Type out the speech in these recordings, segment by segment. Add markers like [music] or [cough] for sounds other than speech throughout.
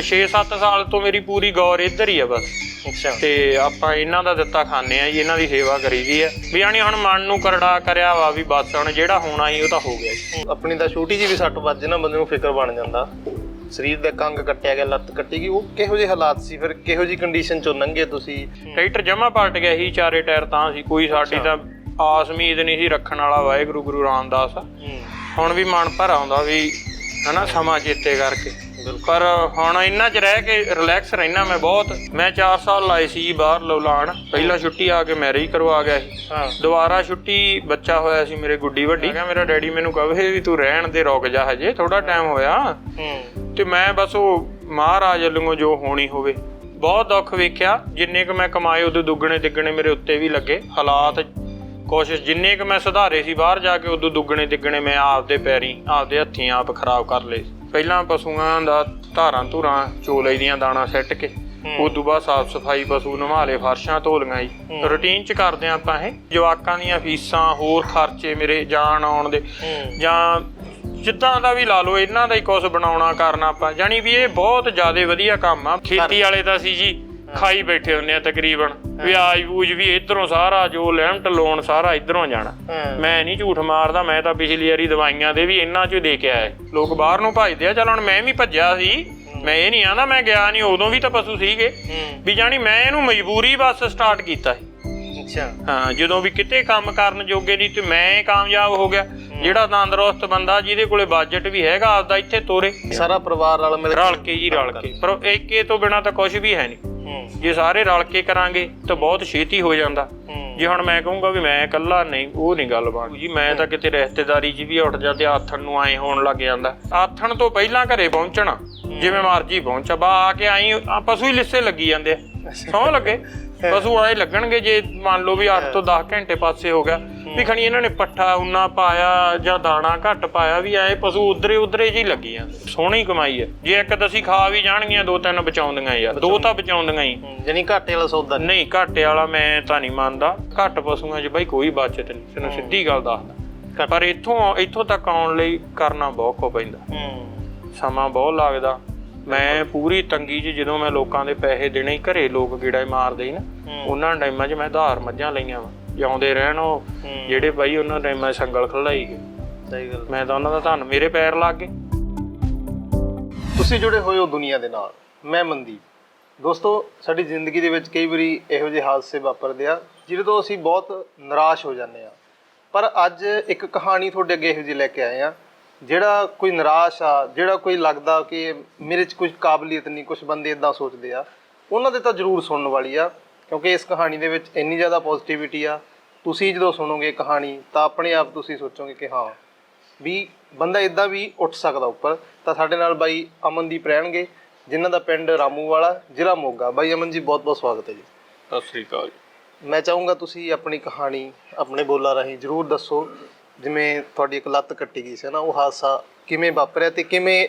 ਗਏ 6-7 ਸਾਲ ਤੋਂ ਮੇਰੀ ਪੂਰੀ ਗੌਰ ਇੱਧਰ ਹੀ ਆ ਬਸ। ਅੱਛਾ। ਤੇ ਆਪਾਂ ਇਹਨਾਂ ਦਾ ਦਿੱਤਾ ਖਾਂਦੇ ਆ ਜੀ ਇਹਨਾਂ ਦੀ ਸੇਵਾ ਕਰੀਦੀ ਆ। ਵੀ ਜਾਣੀ ਹੁਣ ਮਨ ਨੂੰ ਕਰੜਾ ਕਰਿਆ ਵਾ ਵੀ ਬਸ ਹੁਣ ਜਿਹੜਾ ਹੋਣਾ ਸੀ ਉਹ ਤਾਂ ਹੋ ਗਿਆ ਜੀ। ਆਪਣੀ ਤਾਂ ਛੋਟੀ ਜਿਹੀ ਵੀ ਸੱਟ ਵੱਜ ਜੇ ਨਾ ਬੰਦੇ ਨੂੰ ਫਿਕਰ ਬਣ ਜਾਂਦਾ। ਸਰੀਰ ਦੇ ਕੰਗ ਕੱਟਿਆ ਗਿਆ ਲੱਤ ਕੱਟੀ ਗਈ ਉਹ ਕਿਹੋ ਜਿਹੇ ਹਾਲਾਤ ਸੀ? ਫਿਰ ਕਿਹੋ ਜਿਹੀ ਕੰਡੀਸ਼ਨ ਚੋਂ ਲੰਘੇ ਤੁਸੀਂ? ਟਰੈਕਟਰ ਜਮਾ ਪਲਟ ਗਿਆ ਸੀ ਚਾਰੇ ਟਾਇਰ ਤਾਂ ਸੀ ਕੋਈ ਸਾਡੀ ਤਾਂ ਆਸ ਉਮੀਦ ਨਹੀਂ ਸੀ ਰੱਖਣ ਵਾਲਾ ਵਾਹਿਗੁਰੂ ਗੁਰੂ ਰਾਮਦਾਸ। ਹੁਣ ਵੀ ਮਨ ਭਰ ਆਉਂਦਾ ਵੀ ਹਨਾ ਸਮਾਂ ਚੇਤੇ ਕਰਕੇ। ਪਰ ਹੁਣ ਇੰਨਾ ਚ ਰਹਿ ਕੇ ਰਿਲੈਕਸ ਰਹਿਣਾ ਮੈਂ ਬਹੁਤ। ਮੈਂ 4 ਸਾਲ ਲਾਏ ਸੀ ਜੀ ਬਾਹਰ ਲੌਲਾਣ। ਪਹਿਲਾਂ ਛੁੱਟੀ ਆ ਕੇ ਮੈਰਿਜ ਕਰਵਾ ਗਿਆ ਸੀ। ਹਾਂ। ਦੁਬਾਰਾ ਛੁੱਟੀ ਬੱਚਾ ਹੋਇਆ ਸੀ ਮੇਰੇ ਗੁੱਡੀ ਵੱਡੀ। ਮੈਂ ਕਿਹਾ ਮੇਰਾ ਡੈਡੀ ਮੈਨੂੰ ਕਹੇ ਵੀ ਤੂੰ ਰਹਿਣ ਦੇ ਰੁਕ ਜਾ ਹਜੇ ਥੋੜਾ ਟਾਈਮ ਹੋਇਆ। ਤੇ ਮੈਂ ਬਸ ਉਹ ਮਹਾਰਾਜ ਵੱਲੋਂ ਜੋ ਹੋਣੀ ਹੋਵੇ। ਬਹੁਤ ਦੁੱਖ ਵੇਖਿਆ। ਜਿੰਨੇ ਕ ਮੈਂ ਕਮਾਏ ਉਦੋਂ ਦੁੱਗਣੇ ਤਿੱਗਣੇ ਮੇਰੇ ਉੱਤੇ ਵੀ ਲੱਗੇ। ਹਾਲਾਤ ਕੋਸ਼ਿਸ਼ ਜਿੰਨੇ ਕ ਮੈਂ ਸੁਧਾਰੇ ਸੀ ਬਾਹਰ ਜਾ ਕੇ ਉਦੋਂ ਦੁੱਗਣੇ ਤਿੱਗਣੇ ਮੈਂ ਆਪਦੇ ਪੈਰੀ ਆਪਦੇ ਹੱਥੀਂ ਆਪ ਖਰਾਬ ਕਰ ਲਏ। ਪਹਿਲਾਂ ਪਸ਼ੂਆਂ ਦਾ ਧਾਰਾਂ ਧੁਰਾਂ ਚੋ ਲਈਦੀਆਂ ਦਾਣਾ ਸੱਟ ਕੇ ਉਦੋਂ ਬਾਅਦ ਸਾਫ਼ ਸਫ਼ਾਈ ਪਸ਼ੂ ਨਵਾਲੇ ਫਰਸ਼ਾਂ ਧੋ ਲਈਆਂ ਜੀ ਰੁਟੀਨ ਚ ਕਰਦੇ ਹਾਂ ਆਪਾਂ ਇਹ ਜਵਾਕਾਂ ਦੀਆਂ ਫੀਸਾਂ ਹੋਰ ਖਰਚੇ ਮੇਰੇ ਜਾਣ ਆਉਣ ਦੇ। ਜਾਂ ਜਿੱਦਾਂ ਦਾ ਵੀ ਲਾ ਲਓ ਇਹਨਾਂ ਦਾ ਹੀ ਕੁਝ ਬਣਾਉਣਾ ਕਰਨਾ ਆਪਾਂ। ਜਾਨੀ ਵੀ ਇਹ ਬਹੁਤ ਜ਼ਿਆਦਾ ਵਧੀਆ ਕੰਮ ਆ। ਖੇਤੀ ਵਾਲੇ ਤਾਂ ਸੀ ਜੀ ਖਾਈ ਬੈਠੇ ਹੁੰਦੇ ਆ ਤਕਰੀਬਨ ਵੀ ਆਜ ਬੂਜ ਵੀ ਇਧਰੋਂ ਸਾਰਾ ਜੋ ਲੈਮਟ ਲੋਨ ਸਾਰਾ ਇਧਰੋਂ ਜਾਣਾ। ਮੈਂ ਨਹੀਂ ਝੂਠ ਮਾਰਦਾ ਮੈਂ ਤਾਂ ਪਿਛਲੀ ਵਾਰੀ ਦਵਾਈਆਂ ਦੇ ਵੀ ਇੰਨਾ ਚ ਦੇ ਕੇ ਆਏ ਲੋਕ ਬਾਹਰ ਨੂੰ ਭੱਜਦੇ ਆ ਚਲ ਹੁਣ ਮੈਂ ਵੀ ਭੱਜਿਆ ਸੀ। ਮੈਂ ਇਹ ਨਹੀਂ ਆਂਦਾ ਮੈਂ ਗਿਆ ਨਹੀਂ ਉਦੋਂ ਵੀ ਤਾਂ ਪਸ਼ੂ ਸੀਗੇ। ਵੀ ਜਾਨੀ ਮੈਂ ਇਹਨੂੰ ਮਜਬੂਰੀ ਬਸ ਸਟਾਰਟ ਕੀਤਾ ਸੀ। ਅੱਛਾ। ਹਾਂ ਜਦੋਂ ਵੀ ਕਿਤੇ ਕੰਮ ਕਰਨ ਜੋਗੇ ਨਹੀਂ ਤੇ ਮੈਂ ਕਾਮਯਾਬ ਹੋ ਗਿਆ। ਜਿਹੜਾ ਤੰਦਰੁਸਤ ਬੰਦਾ ਜਿਹਦੇ ਕੋਲੇ ਬਜਟ ਵੀ ਹੈਗਾ ਆਪਦਾ ਇੱਥੇ ਤੋਰੇ। ਸਾਰਾ ਪਰਿਵਾਰ ਰਲ ਮਿਲ ਰਲ ਕੇ ਜੀ ਰਲ ਕੇ। ਪਰ ਇੱਕੇ ਤੋਂ ਬਿਨਾ ਤਾਂ ਕੁਝ ਵੀ ਹੈ ਨਹੀਂ। ਜੇ ਸਾਰੇ ਰਲ ਕੇ ਕਰਾਂਗੇ ਤਾਂ ਬਹੁਤ ਛੇਤੀ ਹੋ ਜਾਂਦਾ। ਜੇ ਹੁਣ ਮੈਂ ਕਹੂੰਗਾ ਵੀ ਮੈਂ ਇਕੱਲਾ ਨਹੀਂ ਉਹ ਨਹੀਂ ਗੱਲ ਬਣ ਜੀ ਮੈਂ ਤਾਂ ਕਿਤੇ ਰਿਸ਼ਤੇਦਾਰੀ 'ਚ ਵੀ ਉੱਠ ਜਾ ਤੇ ਆਥਣ ਨੂੰ ਆਏ ਹੋਣ ਲੱਗ ਜਾਂਦਾ। ਆਥਣ ਤੋਂ ਪਹਿਲਾਂ ਘਰੇ ਪਹੁੰਚਣਾ ਜਿਵੇਂ ਮਰਜ਼ੀ ਪਹੁੰਚਾ ਬਾ ਆ ਕੇ ਆਈ ਪਸ਼ੂ ਹੀ ਲਿੱਸੇ ਲੱਗੀ ਜਾਂਦੇ ਸੌ ਲੱਗੇ। ਪਸ਼ੂ ਆਏ ਲੱਗਣਗੇ ਜੇ ਮੰਨ ਲਓ ਵੀ 8 ਤੋਂ 10 ਘੰਟੇ ਪਾਸੇ ਹੋ ਗਿਆ। ਵੀ ਖਣੀ ਇਹਨਾਂ ਨੇ ਪੱਠਾ ਉਨਾ ਪਾਇਆ ਜਾਂ ਦਾਣਾ ਘੱਟ ਪਾਇਆ ਵੀ ਆਏ ਪਸ਼ੂ ਉਧਰੇ ਉਧਰੇ ਜੀ ਲੱਗੀ ਜਾਂਦੇ ਸੋਹਣੀ ਕਮਾਈ ਹੈ ਜੇ ਇੱਕ ਦਸੀ ਖਾ ਵੀ ਜਾਣਗੀਆਂ ਦੋ ਤਿੰਨ ਬਚਾਉਂਦੀਆਂ ਯਾਰ। ਦੋ ਤਾਂ ਬਚਾਉਂਦੀਆਂ ਹੀ। ਜਾਨੀ ਘਾਟੇ ਵਾਲਾ ਸੌਦਾ ਨਹੀਂ। ਘਾਟੇ ਵਾਲਾ ਮੈਂ ਤਾਂ ਨਹੀਂ ਮੰਨਦਾ। ਘੱਟ ਪਸ਼ੂਆਂ 'ਚ ਬਾਈ ਕੋਈ ਬਚਤ ਨਹੀਂ। ਤੈਨੂੰ ਸਿੱਧੀ ਗੱਲ ਦੱਸਦਾ। ਪਰ ਇੱਥੋਂ ਇੱਥੋਂ ਤੱਕ ਆਉਣ ਲਈ ਕਰਨਾ ਬਹੁਤ ਕੋ ਪੈਂਦਾ। ਹੂੰ। ਸਮਾਂ ਬਹੁਤ ਲੱਗਦਾ। ਮੈਂ ਪੂਰੀ ਤੰਗੀ 'ਚ ਜਦੋਂ ਮੈਂ ਲੋਕਾਂ ਦੇ ਪੈਸੇ ਦੇਣੇ ਹੀ ਘਰੇ ਲੋਕ ਗੀੜਾ ਹੀ ਮਾਰਦੇ ਸੀ ਨਾ ਹੂੰ। ਉਹਨਾਂ ਟਾਈਮਾਂ 'ਚ ਮੈਂ ਧਾਰ ਮੱਝਾਂ ਲਈਆਂ ਵਾ ਜਿਉਂਦੇ ਰਹਿਣ ਉਹ ਹੂੰ। ਜਿਹੜੇ ਬਾਈ ਉਹਨਾਂ ਟਾਈਮਾਂ ਸੰਗਲ ਖਲਾਈ ਗਏ ਸਹੀ ਗੱਲ। ਮੈਂ ਤਾਂ ਉਹਨਾਂ ਦਾ ਧੰਨ ਮੇਰੇ ਪੈਰ ਲੱਗ ਗਏ। ਤੁਸੀਂ ਜੁੜੇ ਹੋਏ ਹੋ ਦੁਨੀਆ ਦੇ ਨਾਲ ਮੈਂ ਮਨਦੀਪ। ਦੋਸਤੋ ਸਾਡੀ ਜ਼ਿੰਦਗੀ ਦੇ ਵਿੱਚ ਕਈ ਵਾਰੀ ਇਹੋ ਜਿਹੇ ਹਾਦਸੇ ਵਾਪਰਦੇ ਆ ਜਿਹਦੇ ਤੋਂ ਅਸੀਂ ਬਹੁਤ ਨਿਰਾਸ਼ ਹੋ ਜਾਂਦੇ ਆ। ਪਰ ਅੱਜ ਇੱਕ ਕਹਾਣੀ ਤੁਹਾਡੇ ਅੱਗੇ ਇਹੋ ਜਿਹੀ ਲੈ ਕੇ ਆਏ ਆ ਜਿਹੜਾ ਕੋਈ ਨਿਰਾਸ਼ ਆ ਜਿਹੜਾ ਕੋਈ ਲੱਗਦਾ ਕਿ ਮੇਰੇ 'ਚ ਕੁਝ ਕਾਬਲੀਅਤ ਨਹੀਂ ਕੁਝ ਬੰਦੇ ਇਦਾਂ ਸੋਚਦੇ ਆ ਉਹਨਾਂ ਦੇ ਤਾਂ ਜ਼ਰੂਰ ਸੁਣਨ ਵਾਲੀ ਆ ਕਿਉਂਕਿ ਇਸ ਕਹਾਣੀ ਦੇ ਵਿੱਚ ਇੰਨੀ ਜ਼ਿਆਦਾ ਪੋਜ਼ਿਟਿਵਿਟੀ ਆ। ਤੁਸੀਂ ਜਦੋਂ ਸੁਣੋਗੇ ਕਹਾਣੀ ਤਾਂ ਆਪਣੇ ਆਪ ਤੁਸੀਂ ਸੋਚੋਗੇ ਕਿ ਹਾਂ ਵੀ ਬੰਦਾ ਇਦਾਂ ਵੀ ਉੱਠ ਸਕਦਾ ਉੱਪਰ। ਤਾਂ ਸਾਡੇ ਨਾਲ ਬਾਈ ਅਮਨਦੀਪ ਰਹਿਣਗੇ ਜਿਨ੍ਹਾਂ ਦਾ ਪਿੰਡ ਰਾਮੂਵਾਲਾ ਜ਼ਿਲ੍ਹਾ ਮੋਗਾ। ਬਾਈ ਅਮਨ ਜੀ ਬਹੁਤ ਬਹੁਤ ਸਵਾਗਤ ਹੈ ਜੀ। ਸਤਿ ਸ੍ਰੀ ਅਕਾਲ ਮੈਂ ਚਾਹੂੰਗਾ ਤੁਸੀਂ ਆਪਣੀ ਕਹਾਣੀ ਆਪਣੇ ਬੋਲਾਂ ਰਾਹੀਂ ਜਰੂਰ ਦੱਸੋ ਜਿਵੇਂ ਤੁਹਾਡੀ ਇੱਕ ਲੱਤ ਕੱਟੀ ਗਈ ਸੀ ਨਾ ਉਹ ਹਾਦਸਾ ਕਿਵੇਂ ਵਾਪਰਿਆ ਤੇ ਕਿਵੇਂ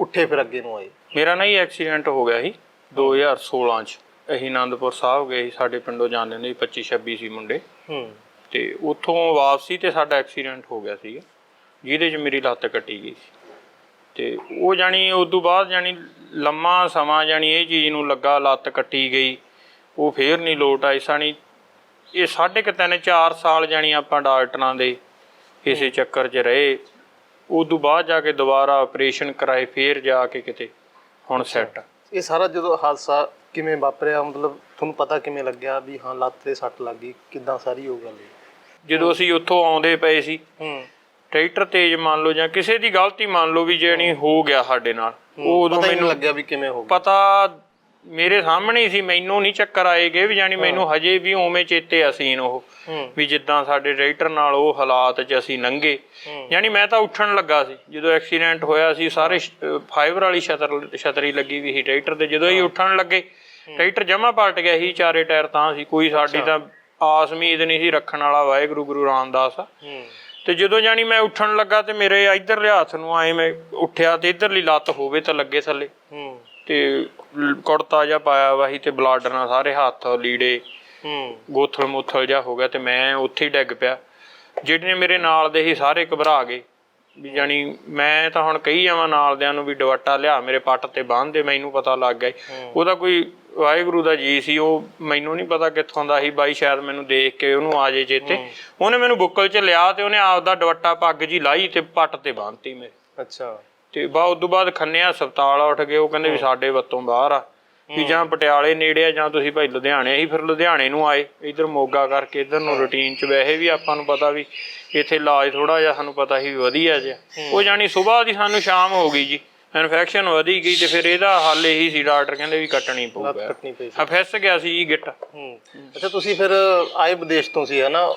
ਉੱਠੇ ਫਿਰ ਅੱਗੇ ਨੂੰ ਆਏ? ਮੇਰਾ ਨਾ ਹੀ ਐਕਸੀਡੈਂਟ ਹੋ ਗਿਆ ਸੀ 2016 ਚ। ਅਸੀਂ ਆਨੰਦਪੁਰ ਸਾਹਿਬ ਗਏ ਸੀ ਸਾਡੇ ਪਿੰਡੋਂ ਜਾਂਦੇ ਸੀ 25 26 ਸੀ ਮੁੰਡੇ। ਹੂੰ। ਤੇ ਉੱਥੋਂ ਵਾਪਸੀ ਤੇ ਸਾਡਾ ਐਕਸੀਡੈਂਟ ਹੋ ਗਿਆ ਸੀਗਾ ਜਿਹਦੇ 'ਚ ਮੇਰੀ ਲੱਤ ਕੱਟੀ ਗਈ ਸੀ। ਤੇ ਉਹ ਜਾਣੀ ਉਸ ਤੋਂ ਬਾਅਦ ਜਾਣੀ ਲੰਮਾ ਸਮਾਂ ਜਾਣੀ ਇਹ ਚੀਜ਼ ਨੂੰ ਲੱਗਾ ਲੱਤ ਕੱਟੀ ਗਈ ਉਹ ਫੇਰ ਨਹੀਂ ਲੋਟ ਆਈ। ਸਾਣੀ ਇਹ ਸਾਢੇ ਕੁ ਤਿੰਨ ਚਾਰ ਸਾਲ ਜਾਣੀ ਆਪਾਂ ਡਾਕਟਰਾਂ ਦੇ ਇਸੇ ਚੱਕਰ 'ਚ ਰਹੇ ਤੋਂ ਬਾਅਦ ਜਾ ਕੇ ਦੁਬਾਰਾ ਆਪਰੇਸ਼ਨ ਕਰਾਏ ਫੇਰ ਜਾ ਕੇ ਕਿਤੇ ਹੁਣ ਸੈੱਟ ਇਹ ਸਾਰਾ ਜਦੋਂ ਹਾਦਸਾ ਕਿਵੇਂ ਵਾਪਰਿਆ? ਮਤਲਬ ਤੁਹਾਨੂੰ ਪਤਾ ਕਿਵੇਂ ਲੱਗਿਆ ਵੀ ਹਾਂ ਲੱਤ ਤੇ ਸੱਟ ਲੱਗ ਗਈ ਕਿੱਦਾਂ ਸਾਰੀ ਉਹ ਗੱਲ? ਜਦੋਂ ਅਸੀਂ ਉੱਥੋਂ ਆਉਂਦੇ ਪਏ ਸੀ ਹੂੰ। ਟਰੈਕਟਰ ਤੇਜ਼ ਮੰਨ ਲਓ ਜਾਂ ਕਿਸੇ ਦੀ ਗਲਤੀ ਮੰਨ ਲਓ ਵੀ ਜਿਹੜੀ ਹੋ। ਗਿਆ ਸਾਡੇ ਨਾਲ ਉਹ ਉਦੋਂ ਹੀ ਨਹੀਂ ਮੈਨੂੰ ਲੱਗਿਆ ਵੀ ਕਿਵੇਂ ਹੋ ਗਿਆ। ਪਤਾ ਮੇਰੇ ਸਾਹਮਣੇ ਹੀ ਸੀ ਮੈਨੂੰ ਨਹੀਂ ਚੱਕਰ ਆਏਗੇ ਵੀ ਜਾਨੀ ਮੈਨੂੰ ਹਜੇ ਵੀ ਉਵੇਂ ਚੇਤੇ ਆ ਸੀਨ ਉਹ ਵੀ ਜਿੱਦਾਂ ਸਾਡੇ ਟਰੈਕਟਰ ਨਾਲ ਉਹ ਹਾਲਾਤ 'ਚ ਅਸੀਂ ਲੰਘੇ। ਯਾਨੀ ਮੈਂ ਤਾਂ ਉੱਠਣ ਲੱਗਾ ਸੀ ਜਦੋਂ ਐਕਸੀਡੈਂਟ ਹੋਇਆ ਸੀ ਸਾਰੇ ਫਾਈਬਰ ਵਾਲੀ ਛਤਰ ਛਤਰੀ ਲੱਗੀ ਵੀ ਸੀ ਟਰੈਕਟਰ ਤੇ ਜਦੋਂ ਹੀ। ਉੱਠਣ ਲੱਗੇ ਟਰੈਕਟਰ ਜਮਾ ਪਲਟ ਗਿਆ ਸੀ ਚਾਰੇ ਟਾਇਰ ਤਾਂ ਸੀ ਕੋਈ ਸਾਡੀ ਤਾਂ ਆਸ ਉਮੀਦ ਨਹੀਂ ਸੀ ਰੱਖਣ ਵਾਲਾ ਵਾਹਿਗੁਰੂ ਗੁਰੂ ਰਾਮਦਾਸ ਤੇ ਜਦੋਂ ਜਾਨੀ ਮੈਂ ਉੱਠਣ ਲੱਗਾ ਤੇ ਮੇਰੇ ਇਧਰਲੇ ਹੱਥ ਨੂੰ ਆਏ ਮੈਂ ਉੱਠਿਆ ਤੇ ਇਧਰਲੀ ਲੱਤ ਹੋਵੇ ਤਾਂ ਲੱਗੇ ਥੱਲੇ। ਹੂੰ। ਤੇ ਲ- ਕੁੜਤਾ ਜਿਹਾ ਪਾਇਆ ਵਾ ਸੀ ਤੇ ਬਲੱਡ ਨਾਲ ਸਾਰੇ ਹੱਥ ਲੀੜੇ ਹੂੰ। ਗੋਥਲ ਮੁੱਥਲ ਜਿਹਾ ਹੋ ਗਿਆ ਤੇ ਮੈਂ ਉੱਥੇ ਹੀ ਡਿੱਗ ਪਿਆ। ਜਿਹੜੇ ਮੇਰੇ ਨਾਲ ਦੇ ਸੀ ਸਾਰੇ ਘਬਰਾ ਗਏ। ਵੀ ਜਾਣੀ ਮੈਂ ਤਾਂ ਹੁਣ ਕਹੀ ਜਾਵਾਂ ਨਾਲਦਿਆਂ ਨੂੰ ਵੀ ਦੁਪੱਟਾ ਲਿਆ ਮੇਰੇ ਪੱਟ ਤੇ ਬੰਨ੍ਹ ਦੇ ਮੈਨੂੰ ਪਤਾ ਲੱਗ ਗਿਆ। ਸੀ। ਉਹਦਾ ਕੋਈ ਵਾਹਿਗੁਰੂ ਦਾ ਜੀ ਸੀ ਉਹ ਮੈਨੂੰ ਨਹੀਂ ਪਤਾ ਕਿੱਥੋਂ ਦਾ ਸੀ। ਬਾਈ ਸ਼ਾਇਦ ਮੈਨੂੰ ਦੇਖ ਕੇ ਉਹਨੂੰ ਆ ਜੇ ਚੇਤੇ। ਉਹਨੇ ਮੈਨੂੰ ਬੁੱਕਲ 'ਚ ਲਿਆ ਤੇ ਉਹਨੇ ਆਪਦਾ ਦੁਪੱਟਾ ਪੱਗ ਜੀ ਲਾਈ ਤੇ ਪੱਟ ਤੇ ਬੰਨ੍ਹਤੀ ਮੇਰੇ। ਅੱਛਾ। ਤੇ ਬਾ ਉਦੋਂ ਬਾਅਦ ਖੰਨਿਆ ਹਸਪਤਾਲ ਉੱਠ ਗਏ ਉਹ ਕਹਿੰਦੇ ਵੀ ਸਾਡੇ ਵੱਤੋਂ ਬਾਹਰ ਆ। ਵੀ ਜਾਂ ਪਟਿਆਲੇ ਨੇੜੇ ਆ ਜਾਂ ਤੁਸੀਂ ਭਾਈ ਲੁਧਿਆਣੇ ਹੀ ਫਿਰ ਲੁਧਿਆਣੇ ਨੂੰ ਆਏ ਇਧਰ ਮੋਗਾ ਕਰਕੇ ਇਧਰ ਨੂੰ ਰੁਟੀਨ ਚ ਵੈਸੇ ਵੀ ਆਪਾਂ ਨੂੰ ਪਤਾ ਵੀ ਇੱਥੇ ਇਲਾਜ ਥੋੜਾ ਜਿਹਾ ਸਾਨੂੰ ਪਤਾ ਵੀ ਵਧੀਆ ਜਿਹਾ। ਉਹ ਜਾਨੀ ਸਵੇਰ ਦੀ ਸਾਨੂੰ ਸ਼ਾਮ ਹੋ ਗਈ ਜੀ ਇਨਫੈਕਸ਼ਨ ਵਧੀ ਗਈ ਤੇ ਫਿਰ ਇਹਦਾ ਹੱਲ ਇਹੀ ਸੀ ਡਾਕਟਰ ਕਹਿੰਦੇ ਵੀ ਕੱਟਣੀ ਪਊਗਾ। ਕੱਟਣੀ ਪਈ ਗਿਆ ਸੀ ਜੀ ਗਿੱਟ। ਹੂੰ। ਅੱਛਾ ਤੁਸੀਂ ਫਿਰ ਆਏ ਵਿਦੇਸ਼ ਤੋਂ ਸੀ ਹਨਾ?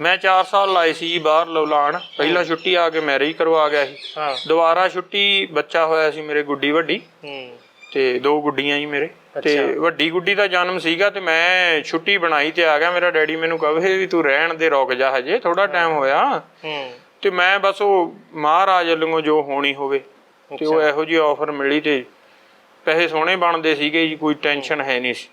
ਮੈਂ 4 ਸਾਲ ਲਾਏ ਸੀ ਜੀ ਬਾਹਰ ਲੌਲਾਣ ਪਹਿਲਾਂ ਛੁੱਟੀ ਆ ਕੇ ਮੈਰਿਜ ਕਰਵਾ ਗਿਆ ਸੀ। ਹਾਂ। ਦੁਬਾਰਾ ਛੁੱਟੀ ਬੱਚਾ ਹੋਇਆ ਸੀ ਮੇਰੇ ਗੁੱਡੀ ਵੱਡੀ। ਹੂੰ। ਤੇ ਦੋ ਗੁੱਡੀਆਂ ਹੀ ਮੇਰੇ। ਤੇ ਵੱਡੀ ਗੁੱਡੀ ਦਾ ਜਨਮ ਸੀਗਾ ਤੇ ਮੈਂ ਛੁੱਟੀ ਬਣਾਈ ਤੇ ਆ ਗਿਆ। ਮੇਰਾ ਡੈਡੀ ਮੈਨੂੰ ਕਹੇ ਵੀ ਤੂੰ ਰਹਿਣ ਦੇ ਰੁਕ ਜਾ ਹਜੇ ਥੋੜਾ ਟਾਈਮ ਹੋਇਆ। ਹੂੰ। ਤੇ ਮੈਂ ਬਸ ਉਹ ਮਹਾਰਾਜ ਵੱਲੋਂ ਜੋ ਹੋਣੀ ਹੋਵੇ ਤੇ ਉਹ ਇਹੋ ਜਿਹੀ ਆਫਰ ਮਿਲੀ ਤੇ ਪੈਸੇ ਸੋਹਣੇ ਬਣਦੇ ਸੀਗੇ ਜੀ ਕੋਈ ਟੈਨਸ਼ਨ ਹੈ ਨਹੀਂ ਸੀ।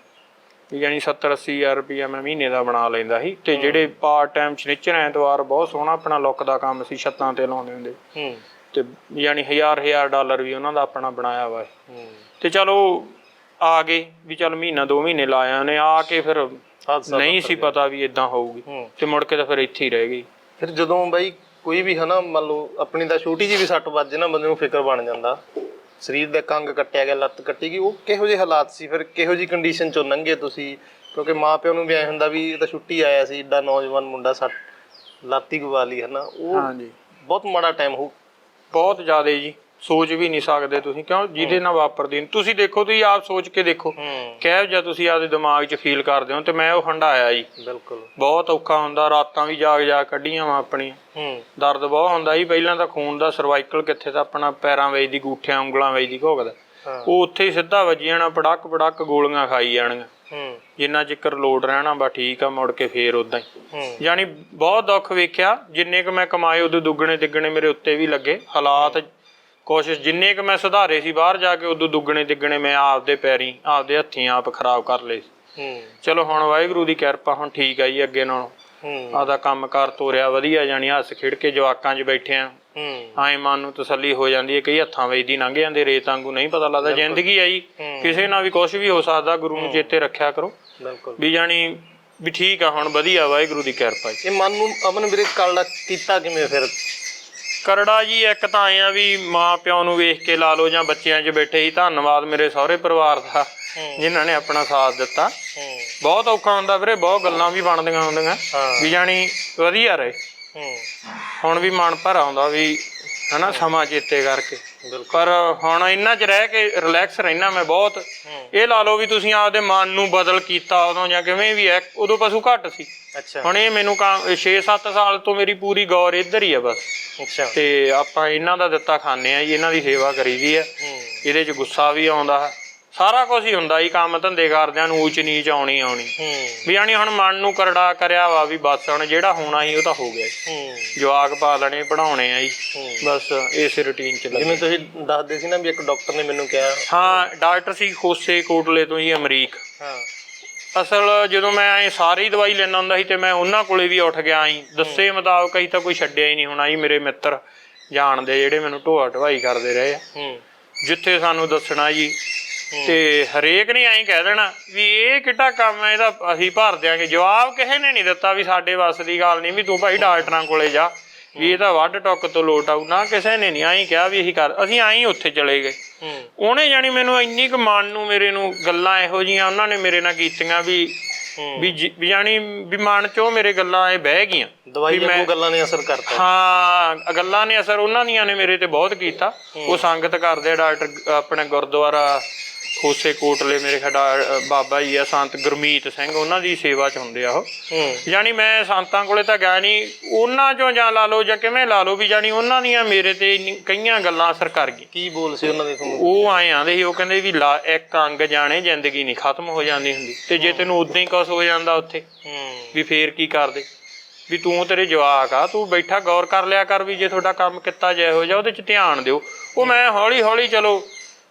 ਵੀ ਯਾਨੀ 70 80 ਹਜ਼ਾਰ ਰੁਪਇਆ ਮੈਂ ਮਹੀਨੇ ਦਾ ਬਣਾ ਲੈਂਦਾ ਸੀ। ਤੇ ਜਿਹੜੇ ਪਾਰਟ ਟਾਈਮ ਸ਼ਨੀਚਰ ਐਤਵਾਰ ਬਹੁਤ ਸੋਹਣਾ ਆਪਣਾ ਲੁੱਕ ਦਾ ਕੰਮ ਸੀ ਛੱਤਾਂ ਤੇ ਲਾਉਂਦੇ ਹੁੰਦੇ। ਹੂੰ। ਤੇ ਯਾਨੀ ਹਜ਼ਾਰ ਹਜ਼ਾਰ ਡਾਲਰ ਵੀ ਉਹਨਾਂ ਦਾ ਆਪਣਾ ਬਣਾਇਆ ਵਾ। ਹੂੰ। ਤੇ ਚਲੋ ਆ ਗਏ ਵੀ ਚਲ ਮਹੀਨਾ ਦੋ ਮਹੀਨੇ ਲਾਇਆ ਨੇ ਆ ਕੇ ਫਿਰ ਨਹੀਂ ਸੀ ਪਤਾ ਵੀ ਇਦਾਂ ਹੋਊਗੀ। ਤੇ ਮੁੜ ਕੇ ਤਾਂ ਫਿਰ ਇੱਥੇ ਹੀ ਰਹਿ ਗਈ। ਫਿਰ ਜਦੋਂ ਬਾਈ ਕੋਈ ਵੀ ਹਨਾ ਮੰਨ ਲਓ ਆਪਣੀ ਦਾ ਛੋਟੀ ਜਿਹੀ ਵੀ ਸੱਟ ਵੱਜ ਜੇ ਨਾ ਬੰਦੇ ਨੂੰ ਫਿਕਰ ਬਣ ਜਾਂਦਾ। ਸਰੀਰ ਦਾ ਕੰਗ ਕੱਟਿਆ ਗਿਆ ਲੱਤ ਕੱਟੀ ਗਈ ਉਹ ਕਿਹੋ ਜਿਹੇ ਹਾਲਾਤ ਸੀ? ਫਿਰ ਕਿਹੋ ਜਿਹੀ ਕੰਡੀਸ਼ਨ ਚੋਂ ਲੰਘੇ ਤੁਸੀਂ? ਕਿਉਂਕਿ ਮਾਪਿਆਂ ਨੂੰ ਵੀ ਐ ਹੁੰਦਾ ਵੀ ਇਹ ਤਾਂ ਛੁੱਟੀ ਆਇਆ ਸੀ ਏਡਾ ਨੌਜਵਾਨ ਮੁੰਡਾ ਸੱਟ ਲਾਤੀ ਗਵਾ ਲਈ ਹਨਾ? ਉਹ ਹਾਂਜੀ। ਬਹੁਤ ਮਾੜਾ ਟਾਈਮ ਹੋ ਬਹੁਤ ਜ਼ਿਆਦਾ ਜੀ। ਸੋਚ ਵੀ ਨਹੀਂ ਸਕਦੇ ਤੁਸੀਂ ਕਿਉਂ? ਜਿਹਦੇ ਨਾਲ ਵਾਪਰਦੀ ਨੂੰ। ਤੁਸੀਂ ਦੇਖੋ ਤੁਸੀਂ ਆਪ ਸੋਚ ਕੇ ਦੇਖੋ। ਕਹਿ ਜਾਂ ਤੁਸੀਂ ਆਪਦੇ ਦਿਮਾਗ 'ਚ ਫੀਲ ਕਰਦੇ ਹੋ ਤੇ ਮੈਂ ਉਹ ਹੰਡਾਇਆ ਜੀ। ਬਿਲਕੁਲ। ਬਹੁਤ ਔਖਾ ਹੁੰਦਾ ਰਾਤਾਂ ਵੀ ਜਾਗ ਜਾਗ ਕੱਢੀਆਂ ਵਾ ਆਪਣੀ ਹੂੰ। ਦਰਦ ਬਹੁਤ ਹੁੰਦਾ ਜੀ ਪਹਿਲਾਂ ਤਾਂ ਖੂਨ ਦਾ ਸਰਵਾਈਕਲ ਕਿੱਥੇ ਤਾਂ ਆਪਣਾ ਪੈਰਾਂ ਵਿੱਚ ਦੀ ਗੂਠਿਆਂ ਉਂਗਲਾਂ ਵਿੱਚ ਦੀ ਘੋਗਦਾ ਉਹ ਉੱਥੇ ਹੀ ਸਿੱਧਾ ਵੱਜੀ ਜਾਣਾ ਪੜਕ ਪੜਕ ਗੋਲੀਆਂ ਖਾਈ ਜਾਣੀਆਂ ਹੂੰ। ਜਿੰਨਾ ਚਿਕਰ ਲੋਡ ਰਹਿਣਾ ਬਾ ਠੀਕ ਆ ਮੁੜ ਕੇ ਫੇਰ ਉਦਾਂ ਹੀ। ਹੂੰ। ਯਾਨੀ ਬਹੁਤ ਦੁੱਖ ਵੇਖਿਆ ਜਿੰਨੇ ਕ ਮੈਂ ਕਮਾਏ ਉਦੋਂ ਦੁੱਗਣੇ ਤਿੱਗਣੇ ਮੇਰੇ ਉੱਤੇ ਵੀ ਲੱਗੇ। ਹਾਲਾਤ ਕੋਸ਼ਿਸ਼ ਜਿੰਨੇ ਕ ਮੈਂ ਸੁਧਾਰੇ ਸੀ ਬਾਹਰ ਜਾ ਕੇ ਉਦੋਂ ਦੁੱਗਣੇ ਤਿੱਗਣੇ ਮੈਂ ਆਪਦੇ ਪੈਰੀ ਆਪਦੇ ਹੱਥੀਂ ਆਪ ਖਰਾਬ ਕਰ ਲਏ। ਹੂੰ। ਚਲੋ ਹੁਣ ਵਾਹਿਗੁਰੂ ਦੀ ਕਿਰਪਾ ਹੁਣ ਠੀਕ ਆ ਜੀ ਅੱਗੇ ਨਾਲੋਂ। ਹੂੰ। ਆਪਦਾ ਕੰਮਕਾਰ ਤੋਰਿਆ ਵਧੀਆ ਜਾਣੀ ਹੱਸ ਖੇਡ ਕੇ ਜਵਾਕਾਂ 'ਚ ਬੈਠੇ ਆ ਹੂੰ। ਐਂ ਮਨ ਨੂੰ ਤਸੱਲੀ ਹੋ ਜਾਂਦੀ ਹੈ ਕਈ ਹੱਥਾਂ ਵਿੱਚ ਦੀ ਲੰਘ ਜਾਂਦੇ ਰੇਤ ਵਾਂਗੂ ਨਹੀਂ ਪਤਾ ਲੱਗਦਾ ਜ਼ਿੰਦਗੀ ਆ ਜੀ ਹੂੰ। ਕਿਸੇ ਨਾਲ ਵੀ ਕੁਝ ਵੀ ਹੋ ਸਕਦਾ ਗੁਰੂ ਨੂੰ ਚੇਤੇ ਰੱਖਿਆ ਕਰੋ। ਬਿਲਕੁਲ। ਵੀ ਜਾਣੀ ਵੀ ਠੀਕ ਆ ਹੁਣ ਵਧੀਆ ਵਾਹਿਗੁਰੂ ਦੀ ਕਿਰਪਾ ਇਹ ਮਨ ਨੂੰ ਅਮਨ ਵੀਰੇ ਕਾਲਾ ਕੀਤਾ ਕਿਵੇਂ ਫਿਰ? ਕਰੜਾ ਜੀ ਇੱਕ ਤਾਂ ਆਏ ਆ ਵੀ ਮਾਂ ਪਿਓ ਨੂੰ ਵੇਖ ਕੇ ਲਾ ਲਓ ਜਾਂ ਬੱਚਿਆਂ 'ਚ ਬੈਠੇ ਹੀ ਧੰਨਵਾਦ ਮੇਰੇ ਸਹੁਰੇ ਪਰਿਵਾਰ ਦਾ ਜਿਨ੍ਹਾਂ ਨੇ ਆਪਣਾ ਸਾਥ ਦਿੱਤਾ। ਬਹੁਤ ਔਖਾ ਹੁੰਦਾ ਵੀਰੇ ਬਹੁਤ ਗੱਲਾਂ ਵੀ ਬਣਦੀਆਂ ਹੁੰਦੀਆਂ। ਵੀ ਜਾਣੀ ਵਧੀਆ ਰਹੇ। ਹੁਣ ਵੀ ਮਨ ਭਰ ਆਉਂਦਾ ਵੀ ਹਨਾ ਸਮਾਂ ਚੇਤੇ ਕਰਕੇ। ਪਰ ਹੁਣ ਇੰਨਾ ਚ ਰਹਿ ਕੇ ਰਿਲੈਕਸ ਰਹਿਣਾ ਮੈਂ ਬਹੁਤ। ਇਹ ਲਾ ਲਓ ਵੀ ਤੁਸੀਂ ਆਪਦੇ ਮਨ ਨੂੰ ਬਦਲ ਕੀਤਾ ਉਦੋਂ ਜਾਂ ਕਿਵੇਂ ਵੀ ਹੈ ਉਦੋਂ ਪਸ਼ੂ ਘੱਟ ਸੀ। ਅੱਛਾ। ਹੁਣ ਇਹ ਮੈਨੂੰ 6-7 ਸਾਲ ਤੋਂ ਮੇਰੀ ਪੂਰੀ ਗੌਰ ਇੱਧਰ ਹੀ ਆ ਬਸ। ਅੱਛਾ। ਤੇ ਆਪਾਂ ਇਹਨਾਂ ਦਾ ਦਿੱਤਾ ਖਾਂਦੇ ਆ ਜੀ ਇਹਨਾਂ ਦੀ ਸੇਵਾ ਕਰੀਦੀ ਆ। ਇਹਦੇ ਚ ਗੁੱਸਾ ਵੀ ਆਉਂਦਾ। ਹੈ ਸਾਰਾ ਕੁਝ ਹੀ ਹੁੰਦਾ ਜੀ ਕੰਮ ਧੰਦੇ ਕਰਦਿਆਂ ਨੂੰ ਊਚ ਨੀਚ ਆਉਣੀ ਆਉਣੀ। ਹੂੰ। ਵੀ ਜਾਣੀ ਹੁਣ ਮਨ ਨੂੰ ਕਰੜਾ ਕਰਿਆ ਵਾ ਵੀ ਬਸ ਹੁਣ ਜਿਹੜਾ ਹੋਣਾ ਸੀ ਉਹ ਤਾਂ ਹੋ ਗਿਆ। ਹੂੰ। ਜਵਾਕ ਪਾ ਲੈਣੇ ਪੜਾਉਣੇ ਆ ਜੀ। ਹੂੰ। ਬਸ ਇਸੇ ਰੁਟੀਨ ਚ ਲੱਗੇ। ਜਿਵੇਂ ਤੁਸੀਂ ਦੱਸਦੇ ਸੀ ਨਾ ਵੀ ਇੱਕ ਡਾਕਟਰ ਨੇ ਮੈਨੂੰ ਕਿਹਾ। ਹਾਂ ਡਾਕਟਰ ਸੀ ਖੋਸੇ ਕੋਟਲੇ ਤੋਂ ਜੀ ਅਮਰੀਕ। ਹਾਂ। ਅਸਲ ਜਦੋਂ ਮੈਂ ਐ ਸਾਰੀ ਦਵਾਈ ਲੈਣਾ ਹੁੰਦਾ ਸੀ ਤੇ ਮੈਂ ਉਹਨਾਂ ਕੋਲੇ ਵੀ ਉੱਠ ਗਿਆ ਸੀ ਦੱਸੇ ਮੁਤਾਬਕ ਅਸੀਂ ਤਾਂ ਕੋਈ ਛੱਡਿਆ ਹੀ ਨਹੀਂ ਹੋਣਾ ਜੀ ਮੇਰੇ ਮਿੱਤਰ ਜਾਣਦੇ ਜਿਹੜੇ ਮੈਨੂੰ ਢੋਆ ਢਵਾਈ ਕਰਦੇ ਰਹੇ ਆ। ਹੂੰ। ਜਿੱਥੇ ਸਾਨੂੰ ਦੱਸਣਾ ਜੀ ਤੇ ਹਰੇਕ ਨੇ ਐਂ ਕਹਿ ਦੇਣਾ ਵੀ ਇਹ ਕਿੱਡਾ ਕੰਮ ਹੈ ਇਹਦਾ ਅਸੀਂ ਭਰ ਦਿਆਂਗੇ। ਜਵਾਬ ਕਿਸੇ ਨੇ ਨਹੀਂ ਦਿੱਤਾ ਵੀ ਸਾਡੇ ਵੱਸ ਦੀ ਗੱਲ ਨਹੀਂ ਵੀ ਤੂੰ ਭਾਈ ਡਾਕਟਰਾਂ ਕੋਲੇ ਜਾ ਵੀ ਇਹ ਤਾਂ ਵੱਡ ਟੁੱਕ ਤੋਂ ਲੋਟ ਆਊ। ਨਾ ਕਿਸੇ ਨੇ ਨਹੀਂ ਐਂ ਕਿਹਾ ਵੀ ਅਸੀਂ ਕਰ ਅਸੀਂ ਐਂ ਉੱਥੇ ਚਲੇ ਗਏ। ਉਹਨੇ ਜਾਣੀ ਮੈਨੂੰ ਇੰਨੀ ਕੁ ਮਨ ਨੂੰ ਮੇਰੇ ਨੂੰ ਗੱਲਾਂ ਇਹੋ ਜੀਆਂ ਉਹਨਾਂ ਨੇ ਮੇਰੇ ਨਾਲ ਕੀਤੀਆਂ ਵੀ ਵੀ ਜੀ- ਵੀ ਮਨ ਚੋਂ ਮੇਰੇ ਗੱਲਾਂ ਇਹ ਬਹਿ ਗਈਆਂ। ਦਵਾਈ ਵਾਂਗੂ ਗੱਲਾਂ ਨੇ ਅਸਰ ਕਰਤਾ। ਹਾਂ ਗੱਲਾਂ ਨੇ ਅਸਰ ਉਹਨਾਂ ਦੀਆਂ ਨੇ ਮੇਰੇ ਤੇ ਬਹੁਤ ਕੀਤਾ। ਉਹ ਸੰਗਤ ਕਰਦੇ ਡਾਕਟਰ ਆਪਣੇ ਗੁਰਦੁਆਰਾ ਖੋਸੇ ਕੋਟਲੇ ਮੇਰੇ ਖਡਾ ਬਾਬਾ ਜੀ ਆ ਸੰਤ ਗੁਰਮੀਤ ਸਿੰਘ ਉਹਨਾਂ ਦੀ ਸੇਵਾ ਚ ਹੁੰਦੇ ਆ ਉਹ। ਜਾਣੀ ਮੈਂ ਸੰਤਾਂ ਕੋਲੇ ਤਾਂ ਗਿਆ ਨਹੀਂ ਉਹਨਾਂ ਚੋਂ ਜਾਂ ਲਾ ਲਓ ਜਾਂ ਕਿਵੇਂ ਲਾ ਲਓ ਵੀ ਜਾਣੀ ਉਹਨਾਂ ਦੀਆਂ ਮੇਰੇ ਤੇ ਕਈਆਂ ਗੱਲਾਂ ਅਸਰ ਕਰ ਗਈਆਂ। ਕੀ ਬੋਲ ਸੀ ਉਹਨਾਂ ਦੇ ਤੁਹਾਨੂੰ? ਉਹ ਆਏ ਆਂਦੇ ਸੀ ਉਹ ਕਹਿੰਦੇ ਵੀ ਲਾ ਇੱਕ ਅੰਗ ਜਾਣੇ ਜ਼ਿੰਦਗੀ ਨਹੀਂ ਖਤਮ ਹੋ ਜਾਂਦੀ ਹੁੰਦੀ। ਤੇ ਜੇ ਤੈਨੂੰ ਉਦਾਂ ਹੀ ਕੁਛ ਹੋ ਜਾਂਦਾ ਉੱਥੇ ਵੀ ਫੇਰ ਕੀ ਕਰਦੇ? ਵੀ ਤੂੰ ਤੇਰੇ ਜਵਾਕ ਆ ਤੂੰ ਬੈਠਾ ਗੌਰ ਕਰ ਲਿਆ ਕਰ ਵੀ ਜੇ ਤੁਹਾਡਾ ਕੰਮ ਕੀਤਾ ਜਾਏ ਹੋ ਜਾ ਉਹਦੇ ਚ ਧਿਆਨ ਦਿਓ। ਉਹ ਮੈਂ ਹੌਲੀ ਹੌਲੀ ਚਲੋ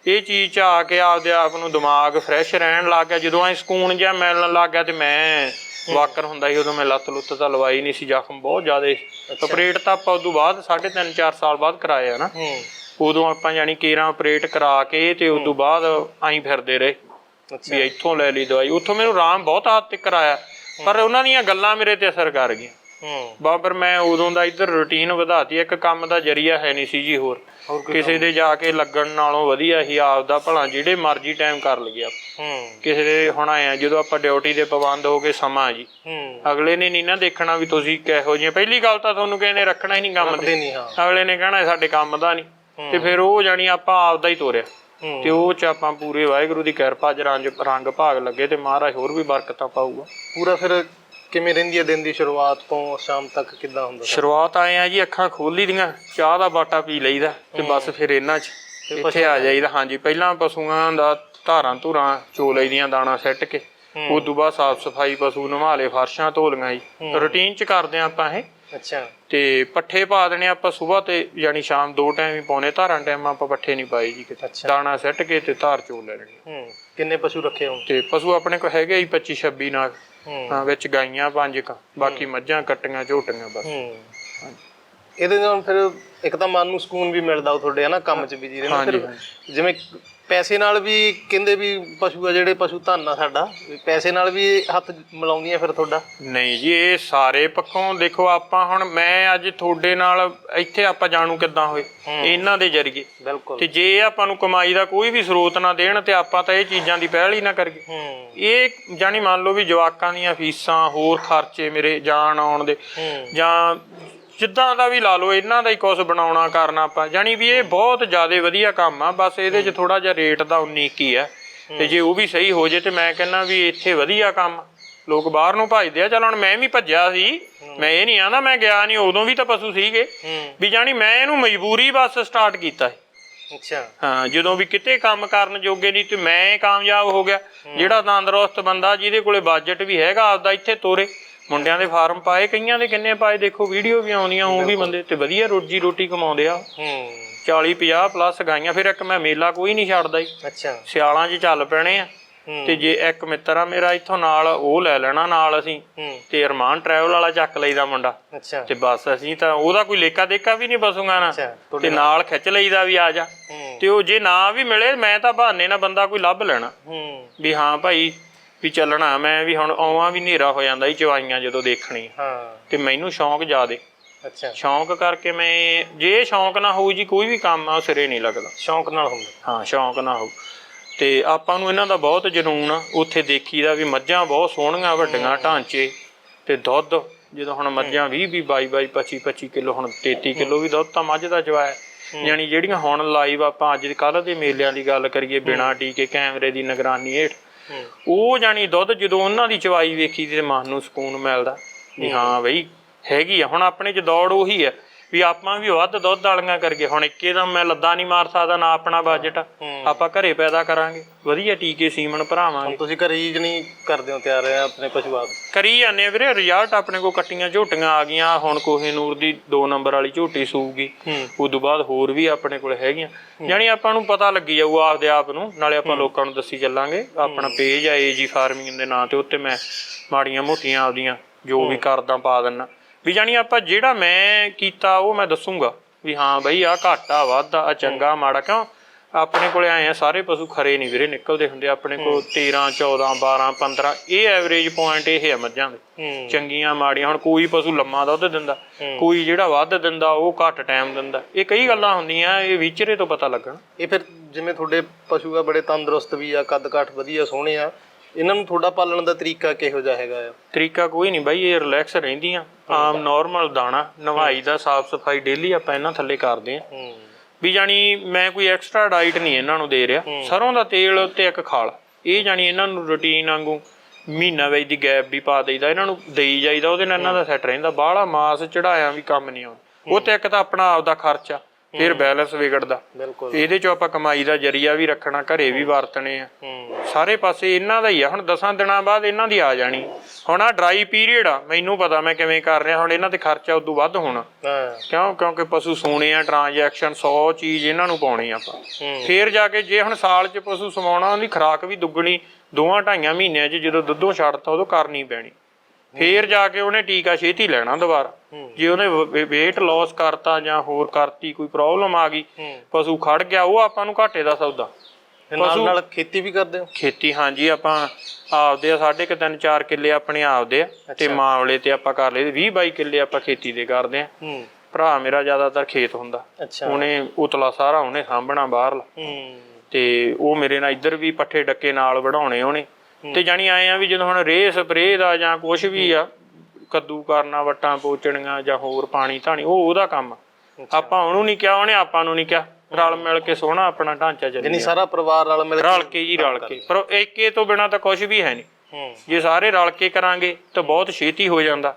ਇਹ ਚੀਜ਼ ਚ ਆ ਕੇ ਆਪਦੇ ਆਪ ਨੂੰ ਦਿਮਾਗ ਫਰੈਸ਼ ਰਹਿਣ ਲੱਗ ਗਿਆ। ਜਦੋਂ ਐ ਸਕੂਨ ਜਿਹਾ ਮਿਲਣ ਲੱਗ ਗਿਆ ਤੇ ਮੈਂ ਵਾਕਰ ਹੁੰਦਾ ਸੀ ਉਦੋਂ ਮੈਂ ਲੱਤ ਲੁੱਤ ਤਾਂ ਲਵਾਈ ਨਹੀਂ ਸੀ ਜ਼ਖਮ ਬਹੁਤ ਜ਼ਿਆਦੇ ਆਪਰੇਟ ਤਾਂ ਆਪਾਂ ਉਦੋਂ ਬਾਅਦ 3.5 4 ਸਾਲ ਬਾਅਦ ਕਰਾਇਆ ਨਾ। ਹੂੰ। ਉਦੋਂ ਆਪਾਂ ਯਾਨੀ ਕੇਰਾਂ ਆਪਰੇਟ ਕਰਾ ਕੇ ਤੇ ਉਦੋਂ ਬਾਅਦ ਆਈ ਫਿਰਦੇ ਰਹੇ ਵੀ ਇੱਥੋਂ ਲੈ ਲਈ ਦਵਾਈ। ਉੱਥੋਂ ਮੈਨੂੰ ਆਰਾਮ ਬਹੁਤ ਹੱਦ ਤੱਕ ਕਰਾਇਆ। ਪਰ ਉਹਨਾਂ ਦੀਆਂ ਗੱਲਾਂ ਮੇਰੇ ਤੇ ਅਸਰ ਕਰ ਗਈਆਂ। ਹੂੰ। ਬਾਬਰ ਮੈਂ ਉਦੋਂ ਦਾ ਇੱਧਰ ਰੁਟੀਨ ਵਧਾਤੀ। ਇੱਕ ਕੰਮ ਦਾ ਜਰੀਆ ਹੈ ਨਹੀਂ ਸੀ ਜੀ ਹੋਰ। ਕਿਸੇ ਦੇ ਜਾ ਕੇ ਲੱਗਣ ਨਾਲੋਂ ਵਧੀਆ ਹੀ ਆਪਦਾ ਭਲਾ ਜਿਹੜੇ ਮਰਜ਼ੀ ਟਾਈਮ ਕਰ ਲਈਏ ਆਪਾਂ। ਹੂੰ। ਕਿਸੇ ਦੇ ਹੁਣ ਆਏ ਆ ਜਦੋਂ ਆਪਾਂ ਡਿਊਟੀ ਦੇ ਪਾਬੰਦ ਹੋ ਕੇ ਸਮਾਂ ਜੀ। ਹੂੰ। ਅਗਲੇ ਨੇ ਨਹੀਂ ਨਾ ਦੇਖਣਾ ਵੀ ਤੁਸੀਂ ਕਿਹੋ ਜਿਹੇ ਪਹਿਲੀ ਗੱਲ ਤਾਂ ਤੁਹਾਨੂੰ ਨੇ ਰੱਖਣਾ ਹੀ ਨਹੀਂ ਕੰਮ ਤੇ। ਅਗਲੇ ਨੇ ਕਹਿਣਾ ਸਾਡੇ ਕੰਮ ਦਾ ਨਹੀਂ ਤੇ ਫਿਰ ਉਹ ਜਾਣੀ ਆਪਾਂ ਆਪਦਾ ਹੀ ਤੋਰਿਆ। ਤੇ ਉਹ ਚ ਆਪਾਂ ਪੂਰੇ ਵਾਹਿਗੁਰੂ ਦੀ ਕਿਰਪਾ ਚ ਰੰਗ ਭਾਗ ਲੱਗੇ ਤੇ ਮਹਾਰਾਜ ਹੋਰ ਵੀ ਬਰਕਤਾਂ ਪਾਊਗਾ। ਪੂਰਾ ਫਿਰ ਕਿਵੇਂ ਰਹਿੰਦੀ ਹੈ ਦਿਨ ਦੀ ਸ਼ੁਰੂਆਤ ਤੋਂ ਸ਼ਾਮ ਤੱਕ ਕਿੱਦਾਂ ਹੁੰਦਾ ਸ਼ੁਰੂਆਤ ਆਏ ਆ ਜੀ ਅੱਖਾਂ ਖੋਲੀ ਦੀਆਂ ਚਾਹ ਦਾ ਬਾਟਾ ਪੀ ਲਈਦਾ ਤੇ ਬਸ ਫਿਰ ਇਹਨਾਂ 'ਚ ਇੱਥੇ ਆ ਜਾਈਦਾ ਹਾਂਜੀ। ਪਹਿਲਾਂ ਪਸ਼ੂਆਂ ਦਾ ਧਾਰਾਂ ਧੁਰਾਂ ਚੋ ਲਈਦੀਆਂ ਦਾਣਾ ਸੱਟ ਕੇ। ਉਸ ਤੋਂ ਬਾਅਦ ਸਾਫ਼ ਸਫ਼ਾਈ ਪਸ਼ੂ ਨਵਾ ਫਰਸ਼ਾਂ ਧੋ ਲਈਆਂ ਜੀ। ਰੁਟੀਨ 'ਚ ਕਰਦੇ ਆ ਆਪਾਂ ਇਹ। ਅੱਛਾ। ਤੇ ਪੱਠੇ ਪਾ ਦੇਣੇ ਆਪਾਂ ਸਵੇਰ ਤੇ ਯਾਨੀ ਸ਼ਾਮ ਦੋ ਟਾਈਮ ਹੀ ਪਾਉਣੇ ਧਾਰਾਂ ਟਾਈਮ ਆਪਾਂ ਪੱਠੇ ਨਹੀਂ ਪਾਏ ਜੀ ਕਿਤੇ। ਅੱਛਾ। ਦਾਣਾ ਸੱਟ ਕੇ ਤੇ ਧਾਰ ਚੋ ਲੈਣੀ। ਹੂੰ। ਕਿੰਨੇ ਪਸ਼ੂ ਰੱਖੇ ਹੋ ਤੇ ਪਸ਼ੂ ਆਪਣੇ ਕੋਲ ਹੈਗੇ ਹੀ 25 26 ਨਾਲ ਹੂੰ। ਵਿੱਚ ਗਾਈਆਂ ਪੰਜ ਕ ਬਾਕੀ ਮੱਝਾਂ ਕੱਟੀਆਂ ਝੋਟੀਆਂ ਬਸ। ਹੂੰ। ਇਹਦੇ ਨਾਲ ਫਿਰ ਇੱਕ ਤਾਂ ਮਨ ਨੂੰ ਸਕੂਨ ਵੀ ਮਿਲਦਾ ਉਹ ਤੁਹਾਡੇ ਹਨਾ ਕੰਮ 'ਚ ਬਿਜ਼ੀ ਰਹਿਣਾ ਹਾਂਜੀ, ਫਿਰ ਜਿਵੇਂ ਪੈਸੇ ਨਾਲ ਵੀ ਕਹਿੰਦੇ ਵੀ ਪਸ਼ੂ ਆ ਜਿਹੜੇ ਪਸ਼ੂ ਧਨ ਆ ਸਾਡਾ ਵੀ ਪੈਸੇ ਨਾਲ ਵੀ ਹੱਥ ਮਿਲਾਉਂਦੀਆਂ ਫਿਰ ਤੁਹਾਡਾ? ਨਹੀਂ ਜੀ ਇਹ ਸਾਰੇ ਪੱਖੋਂ ਦੇਖੋ ਆਪਾਂ ਹੁਣ ਮੈਂ ਅੱਜ ਤੁਹਾਡੇ ਨਾਲ ਇੱਥੇ ਆਪਾਂ ਜਾਣੂ ਕਿੱਦਾਂ ਹੋਏ ਇਹਨਾਂ ਦੇ ਜਰੀਏ। ਬਿਲਕੁਲ। ਤੇ ਜੇ ਆਪਾਂ ਨੂੰ ਕਮਾਈ ਦਾ ਕੋਈ ਵੀ ਸਰੋਤ ਨਾ ਦੇਣ ਤੇ ਆਪਾਂ ਤਾਂ ਇਹ ਚੀਜ਼ਾਂ ਦੀ ਪਹਿਲ ਹੀ ਨਾ ਕਰੀਏ। ਇਹ ਜਾਨੀ ਮੰਨ ਲਓ ਵੀ ਜਵਾਕਾਂ ਦੀਆਂ ਫੀਸਾਂ ਹੋਰ ਖਰਚੇ ਮੇਰੇ ਜਾਣ ਆਉਣ ਦੇ ਜਾਂ ਜਿੱਦਾਂ ਦਾ ਵੀ ਲਾ ਲਓ ਇਹਨਾਂ ਦਾ ਹੀ ਕੁਝ ਬਣਾਉਣਾ ਕਰਨਾ ਆਪਾਂ। ਜਾਨੀ ਵੀ ਇਹ ਬਹੁਤ ਜ਼ਿਆਦਾ ਵਧੀਆ ਕੰਮ ਆ ਬਸ ਇਹਦੇ 'ਚ ਥੋੜਾ ਜਿਹਾ ਰੇਟ ਦਾ 19 ਕੀ ਆ। ਤੇ ਜੇ ਉਹ ਵੀ ਸਹੀ ਹੋ ਜੇ ਤੇ ਮੈਂ ਕਹਿੰਦਾ ਵੀ ਇੱਥੇ ਵਧੀਆ ਕੰਮ ਲੋਕ ਬਾਹਰ ਨੂੰ ਭੱਜਦੇ ਆ ਚਲ ਹੁਣ ਮੈਂ ਵੀ ਭੱਜਿਆ ਸੀ। ਮੈਂ ਇਹ ਨਹੀਂ ਆਂਦਾ ਮੈਂ ਗਿਆ ਨਹੀਂ ਉਦੋਂ ਵੀ ਤਾਂ ਪਸ਼ੂ ਸੀਗੇ। ਵੀ ਜਾਨੀ ਮੈਂ ਇਹਨੂੰ ਮਜਬੂਰੀ ਬਸ ਸਟਾਰਟ ਕੀਤਾ ਅੱਛਾ। ਹਾਂ ਜਦੋਂ ਵੀ ਕਿਤੇ ਕੰਮ ਕਰਨ ਜੋਗੇ ਨਹੀਂ ਤੇ ਮੈਂ ਕਾਮਯਾਬ ਹੋ ਗਿਆ। ਜਿਹੜਾ ਤੰਦਰੁਸਤ ਬੰਦਾ ਜਿਹਦੇ ਕੋਲੇ ਬਜਟ ਵੀ ਹੈਗਾ ਆਪਦਾ ਇੱਥੇ ਤੋਰੇ। ਮੁੰਡਿਆਂ ਦੇ ਫਾਰਮ ਪਾਏ ਕਈਆਂ ਦੇ ਕਿੰਨੇ ਪਾਏ ਦੇਖੋ ਵੀਡੀਓ ਵੀ ਆਉਂਦੀਆਂ ਉਹ ਵੀ ਬੰਦੇ ਤੇ ਵਧੀਆ ਰੋਜੀ ਰੋਟੀ ਕਮਾਉਂਦੇ ਆ। ਹੂੰ। 40 50 ਪਲੱਸ ਗਾਈਆਂ ਫਿਰ ਇੱਕ ਮੈਂ ਮੇਲਾ ਕੋਈ ਨਹੀਂ ਛੱਡਦਾ ਹੀ ਅੱਛਾ। ਸਿਆਲਾਂ 'ਚ ਚੱਲ ਪੈਣੇ ਆ। ਤੇ ਜੇ ਇੱਕ ਮਿੱਤਰ ਆ ਮੇਰਾ ਇੱਥੋਂ ਨਾਲ ਉਹ ਲੈ ਲੈਣਾ ਨਾਲ ਅਸੀਂ। ਤੇ ਅਰਮਾਨ ਟਰੈਵਲ ਵਾਲਾ ਚੱਕ ਲਈਦਾ ਮੁੰਡਾ। ਅੱਛਾ। ਤੇ ਬਸ ਅਸੀਂ ਤਾਂ ਉਹਦਾ ਕੋਈ ਲੇਕਾ ਦੇਖਾ ਵੀ ਨਹੀਂ ਬਸੂਗਾ ਨਾ। ਤੇ ਨਾਲ। ਖਿੱਚ ਲਈਦਾ ਵੀ ਆ ਜਾ। ਤੇ ਉਹ ਜੇ ਨਾ ਵੀ ਮਿਲੇ ਮੈਂ ਤਾਂ ਬਹਾਨੇ ਨਾਲ ਬੰਦਾ ਕੋਈ ਲੱਭ ਲੈਣਾ। ਹੂੰ। ਵੀ ਹਾਂ ਭਾਈ ਵੀ ਚੱਲਣਾ ਮੈਂ ਵੀ ਹੁਣ ਆਵਾਂ ਵੀ ਹਨੇਰਾ ਹੋ ਜਾਂਦਾ ਹੀ ਚਵਾਈਆਂ ਜਦੋਂ ਦੇਖਣੀ। ਹਾਂ। ਤੇ ਮੈਨੂੰ ਸ਼ੌਂਕ ਜ਼ਿਆਦੇ। ਅੱਛਾ। ਸ਼ੌਂਕ ਕਰਕੇ ਮੈਂ ਜੇ ਸ਼ੌਂਕ ਨਾ ਹੋਊ ਜੀ ਕੋਈ ਵੀ ਕੰਮ ਆ ਸਿਰੇ ਨਹੀਂ ਲੱਗਦਾ। ਸ਼ੌਂਕ ਨਾਲ ਹੁੰਦਾ। ਹਾਂ ਸ਼ੌਂਕ ਨਾ ਹੋਊ। ਤੇ ਆਪਾਂ ਨੂੰ ਇਹਨਾਂ ਦਾ ਬਹੁਤ ਜਨੂਨ ਆ ਉੱਥੇ ਦੇਖੀਦਾ ਵੀ ਮੱਝਾਂ ਬਹੁਤ ਸੋਹਣੀਆਂ ਵੱਡੀਆਂ ਢਾਂਚੇ ਤੇ ਦੁੱਧ ਜਦੋਂ ਹੁਣ ਮੱਝਾਂ 20 20 22 22 25 25 ਕਿਲੋ ਹੁਣ 33 ਕਿਲੋ ਵੀ ਦੁੱਧ ਤਾਂ ਮੱਝ ਦਾ ਜਵਾਇਆ। ਯਾਨੀ ਜਿਹੜੀਆਂ ਹੁਣ ਲਾਈਵ ਆਪਾਂ ਅੱਜ ਕੱਲ੍ਹ ਦੇ ਮੇਲਿਆਂ ਦੀ ਗੱਲ ਕਰੀਏ ਬਿਨਾਂ ਟੀਕੇ ਕੈਮਰੇ ਦੀ ਨਿਗਰਾਨੀ ਹੇਠ ਉਹ ਜਾਨੀ ਦੁੱਧ ਜਦੋਂ ਉਹਨਾਂ ਦੀ ਚਵਾਈ ਵੇਖੀ ਤੇ ਮਨ ਨੂੰ ਸਕੂਨ ਮਿਲਦਾ ਵੀ ਹਾਂ। ਬਈ ਹੈਗੀ ਆ ਹੁਣ ਆਪਣੇ ਚ ਦੌੜ ਉਹੀ ਆ। ਵੀ ਆਪਾਂ ਵੀ ਵੱਧ ਦੁੱਧ ਵਾਲੀਆਂ ਕਰਗੇ ਹੁਣ ਇੱਕੇ ਦਾ ਮੈਂ ਲੱਦਾ ਨਹੀਂ ਮਾਰ ਸਕਦਾ ਨਾ ਆਪਣਾ ਬਜਟ ਆਪਾਂ ਘਰੇ ਪੈਦਾ ਕਰਾਂਗੇ। ਵਧੀਆ ਟੀਕੇ ਸੀਮਨ ਭਰਾਵਾਂਗੇ। ਤੁਸੀਂ ਘਰੇ ਹੀ ਜਣੀ ਕਰਦੇ ਹੋ ਤਿਆਰ ਆ ਆਪਣੇ ਪਸ਼ੂ ਆਪ ਕਰੀ ਜਾਂਦੇ ਆ ਵੀਰੇ ਰਿਜ਼ਲਟ ਆਪਣੇ ਕੋਲ ਕੱਟੀਆਂ ਝੋਟੀਆਂ ਆ ਗਈਆਂ। ਹੁਣ ਕੋਹੇਨੂਰ ਦੀ 2 ਨੰਬਰ ਵਾਲੀ ਝੋਟੀ ਸੂਗੀ ਹੂੰ। ਉਸ ਤੋਂ ਬਾਅਦ ਹੋਰ ਵੀ ਆਪਣੇ ਕੋਲ ਹੈਗੀਆਂ। ਯਾਨੀ ਆਪਾਂ ਨੂੰ ਪਤਾ ਲੱਗੀ ਜਾਊ ਆਪਦੇ ਆਪ ਨੂੰ ਨਾਲੇ ਆਪਾਂ ਲੋਕਾਂ ਨੂੰ ਦੱਸੀ ਚੱਲਾਂਗੇ। ਆਪਣਾ ਪੇਜ ਆ ਏਜੀ ਫਾਰਮਿੰਗ ਦੇ ਨਾਂ ਤੇ ਉੱਤੇ ਮੈਂ ਮਾੜੀਆਂ ਮੋਟੀਆਂ ਆਪਦੀਆਂ ਜੋ ਵੀ ਕਰਦਾ ਪਾ ਦਿੰਨਾ। ਵੀ ਜਾਨੀ ਆਪਾਂ ਜਿਹੜਾ ਮੈਂ ਕੀਤਾ ਉਹ ਮੈਂ ਦੱਸੂਗਾ ਵੀ ਹਾਂ ਬਈ ਆ ਘਾਟਾ ਵਾਧਾ ਆ ਚੰਗਾ ਮਾੜਾ ਕਿਉਂ? ਆਪਣੇ ਕੋਲੇ ਆਏ ਆ ਸਾਰੇ ਪਸ਼ੂ ਖਰੇ ਨਹੀਂ ਵੀਰੇ ਨਿਕਲਦੇ ਹੁੰਦੇ ਆਪਣੇ ਕੋਲ 13 14 12 15 ਇਹ ਐਵਰੇਜ ਪੁਆਇੰਟ ਇਹ ਆ ਮੱਝਾਂ ਦੇ। ਹੂੰ। ਚੰਗੀਆਂ ਮਾੜੀਆਂ ਹੁਣ ਕੋਈ ਪਸ਼ੂ ਲੰਮਾ ਦੁੱਧ ਦਿੰਦਾ ਕੋਈ ਜਿਹੜਾ ਵੱਧ ਦਿੰਦਾ ਉਹ ਘੱਟ ਟਾਈਮ ਦਿੰਦਾ। ਇਹ ਕਈ ਗੱਲਾਂ ਹੁੰਦੀਆਂ ਇਹ ਵਿਚਰੇ ਤੋਂ ਪਤਾ ਲੱਗਣ। ਇਹ ਫਿਰ ਜਿਵੇਂ ਤੁਹਾਡੇ ਪਸ਼ੂ ਆ ਬੜੇ ਤੰਦਰੁਸਤ ਵੀ ਆ ਕੱਦ ਕਾਠ ਵਧੀਆ ਸੋਹਣੇ ਆ। ਇਹਨਾਂ ਨੂੰ ਤੁਹਾਡਾ ਪਾਲਣ ਦਾ ਤਰੀਕਾ ਕਿਹੋ ਜਿਹਾ ਹੈਗਾ ਆ? ਤਰੀਕਾ ਕੋਈ ਨਹੀਂ ਬਾਈ ਇਹ ਰਿਲੈਕਸ ਰਹਿੰਦੀਆਂ। ਆਮ ਨਾਰਮਲ ਦਾਣਾ ਨਵਾਈ ਦਾ ਸਾਫ਼ ਸਫ਼ਾਈ ਡੇਲੀ ਆਪਾਂ ਇਹਨਾਂ ਥੱਲੇ ਕਰਦੇ ਆਂ ਵੀ ਜਾਨੀ ਮੈਂ ਕੋਈ ਐਕਸਟਰਾ ਡਾਈਟ ਨਹੀਂ ਇਹਨਾਂ ਨੂੰ ਦੇ ਰਿਹਾ। ਸਰੋਂ ਦਾ ਤੇਲ ਤੇ ਇੱਕ ਖਾਲ। ਇਹ ਜਾਨੀ ਇਹਨਾਂ ਨੂੰ ਰੁਟੀਨ ਵਾਂਗੂ ਮਹੀਨਾ ਵਿੱਚ ਦੀ ਗੈਪ ਵੀ ਪਾ ਦੇਈਦਾ ਇਹਨਾਂ ਨੂੰ ਦੇਈ ਜਾਈਦਾ ਉਹਦੇ ਨਾਲ ਇਹਨਾਂ ਦਾ ਸੈੱਟ ਰਹਿੰਦਾ। ਬਾਹਲਾ ਮਾਸ ਚੜਾਇਆ ਵੀ ਕੰਮ ਨਹੀਂ ਆਉਂਦਾ। ਉਹ ਤੇ ਇੱਕ ਤਾਂ ਆਪਣਾ ਆਪਦਾ ਖਰਚਾ। ਫਿਰ ਬੈਲੈਂਸ ਵਿਗੜਦਾ। ਬਿਲਕੁਲ। ਇਹਦੇ ਚੋਂ ਆਪਾਂ ਕਮਾਈ ਦਾ ਜਰੀਆ ਵੀ ਰੱਖਣਾ ਘਰੇ ਵੀ ਵਰਤਣੇ ਆ। ਸਾਰੇ ਪਾਸੇ ਇਹਨਾਂ ਦਾ ਹੀ ਆ। ਹੁਣ 10 ਦਿਨਾਂ ਬਾਅਦ ਇਹਨਾਂ ਦੀ ਆ ਜਾਣੀ। ਹੁਣ ਆ ਡਰਾਈ ਪੀਰੀਅਡ ਆ। ਮੈਨੂੰ ਪਤਾ ਮੈਂ ਕਿਵੇਂ ਕਰ ਰਿਹਾ। ਹੁਣ ਇਹਨਾਂ ਤੇ ਖਰਚਾ ਉਦੋਂ ਵੱਧ ਹੋਣਾ। ਕਿਉਂ? ਕਿਉਂਕਿ ਪਸ਼ੂ ਸੂਣੇ ਆ ਟ੍ਰਾਂਜੈਕਸ਼ਨ 100 ਚੀਜ਼ ਇਹਨਾਂ ਨੂੰ ਪਾਉਣੀ ਆਪਾਂ। ਹੂੰ। ਫੇਰ ਜਾ ਕੇ ਜੇ ਹੁਣ ਸਾਲ 'ਚ ਪਸ਼ੂ ਸਮਾਉਣਾ ਉਹਦੀ ਖੁਰਾਕ ਵੀ ਦੁੱਗਣੀ ਦੋਵਾਂ ਢਾਈਆਂ ਮਹੀਨਿਆਂ 'ਚ ਜਦੋਂ ਦੁੱਧੋਂ ਛੱਡਤਾ ਉਦੋਂ ਕਰਨੀ ਪੈਣੀ। ਫੇਰ ਜਾ ਕੇ ਉਹਨੇ ਟੀਕਾ ਛੇਤੀ ਲੈਣਾ ਦੁਬਾਰਾ। ਜੇ ਉਹਨੇ weight loss ਕਰਤਾ ਜਾਂ ਹੋਰ ਕਰਤੀ ਕੋਈ ਪ੍ਰੋਬਲਮ ਆ ਗਈ ਪਸ਼ੂ ਖੜ ਗਿਆ ਉਹ ਆਪਾਂ ਨੂੰ ਘਾਟੇ ਦਾ ਸੌਦਾ। ਨਾਲ ਨਾਲ ਖੇਤੀ ਵੀ ਕਰਦੇ ਹੋ? ਖੇਤੀ ਹਾਂਜੀ ਆਪਾਂ ਆਪਦੇ ਆ ਸਾਢੇ ਕੁ ਤਿੰਨ ਚਾਰ ਕਿੱਲੇ ਆਪਣੇ ਆਪਦੇ ਆ ਤੇ ਮਾਵਲੇ ਤੇ ਆਪਾਂ ਕਰ ਲਏ 20 22 ਕਿੱਲੇ ਆਪਾਂ ਖੇਤੀ ਦੇ ਕਰਦੇ ਆ। ਹੂੰ। ਭਰਾ ਮੇਰਾ ਜ਼ਿਆਦਾਤਰ ਖੇਤ ਹੁੰਦਾ। ਉਹਨੇ ਉਤਲਾ ਸਾਰਾ ਉਹਨੇ ਸਾਂਭਣਾ ਬਾਹਰਲਾ। ਤੇ ਉਹ ਮੇਰੇ ਨਾਲ ਇੱਧਰ ਵੀ ਪੱਠੇ ਡੱਕੇ ਨਾਲ ਵਢਾਉਣੇ ਉਹਨੇ। ਤੇ ਜਾਣੀ ਆਏ ਆ ਵੀ ਜਦੋਂ ਹੁਣ ਰੇ ਸਪਰੇ ਦਾ ਜਾਂ ਕੁਝ ਵੀ ਆ ਕੱਦੂ ਕਰਨਾ ਵਟਾਂ ਪੋਚਣੀਆਂ ਜਾਂ ਹੋਰ ਪਾਣੀ ਧਾਣੀ ਉਹ ਉਹਦਾ ਕੰਮ। ਆਪਾਂ ਉਹਨੂੰ ਨਹੀਂ ਕਿਹਾ ਉਹਨੇ ਆਪਾਂ ਨੂੰ ਨਹੀਂ ਕਿਹਾ। ਰਲ ਮਿਲ ਕੇ ਸੋਹਣਾ ਆਪਣਾ ਢਾਂਚਾ ਚੱਲੀ ਯਾਨੀ ਸਾਰਾ ਪਰਿਵਾਰ ਰਲ ਮਿਲ ਕੇ ਰਲ ਕੇ ਜੀ ਰਲ ਕੇ। ਪਰ ਇੱਕੇ ਤੋਂ ਬਿਨਾ ਤਾਂ ਕੁਝ ਵੀ ਹੈ ਨਹੀਂ ਜੇ ਸਾਰੇ ਰਲ ਕੇ ਕਰਾਂਗੇ ਤਾਂ ਬਹੁਤ ਛੇਤੀ ਹੋ ਜਾਂਦਾ।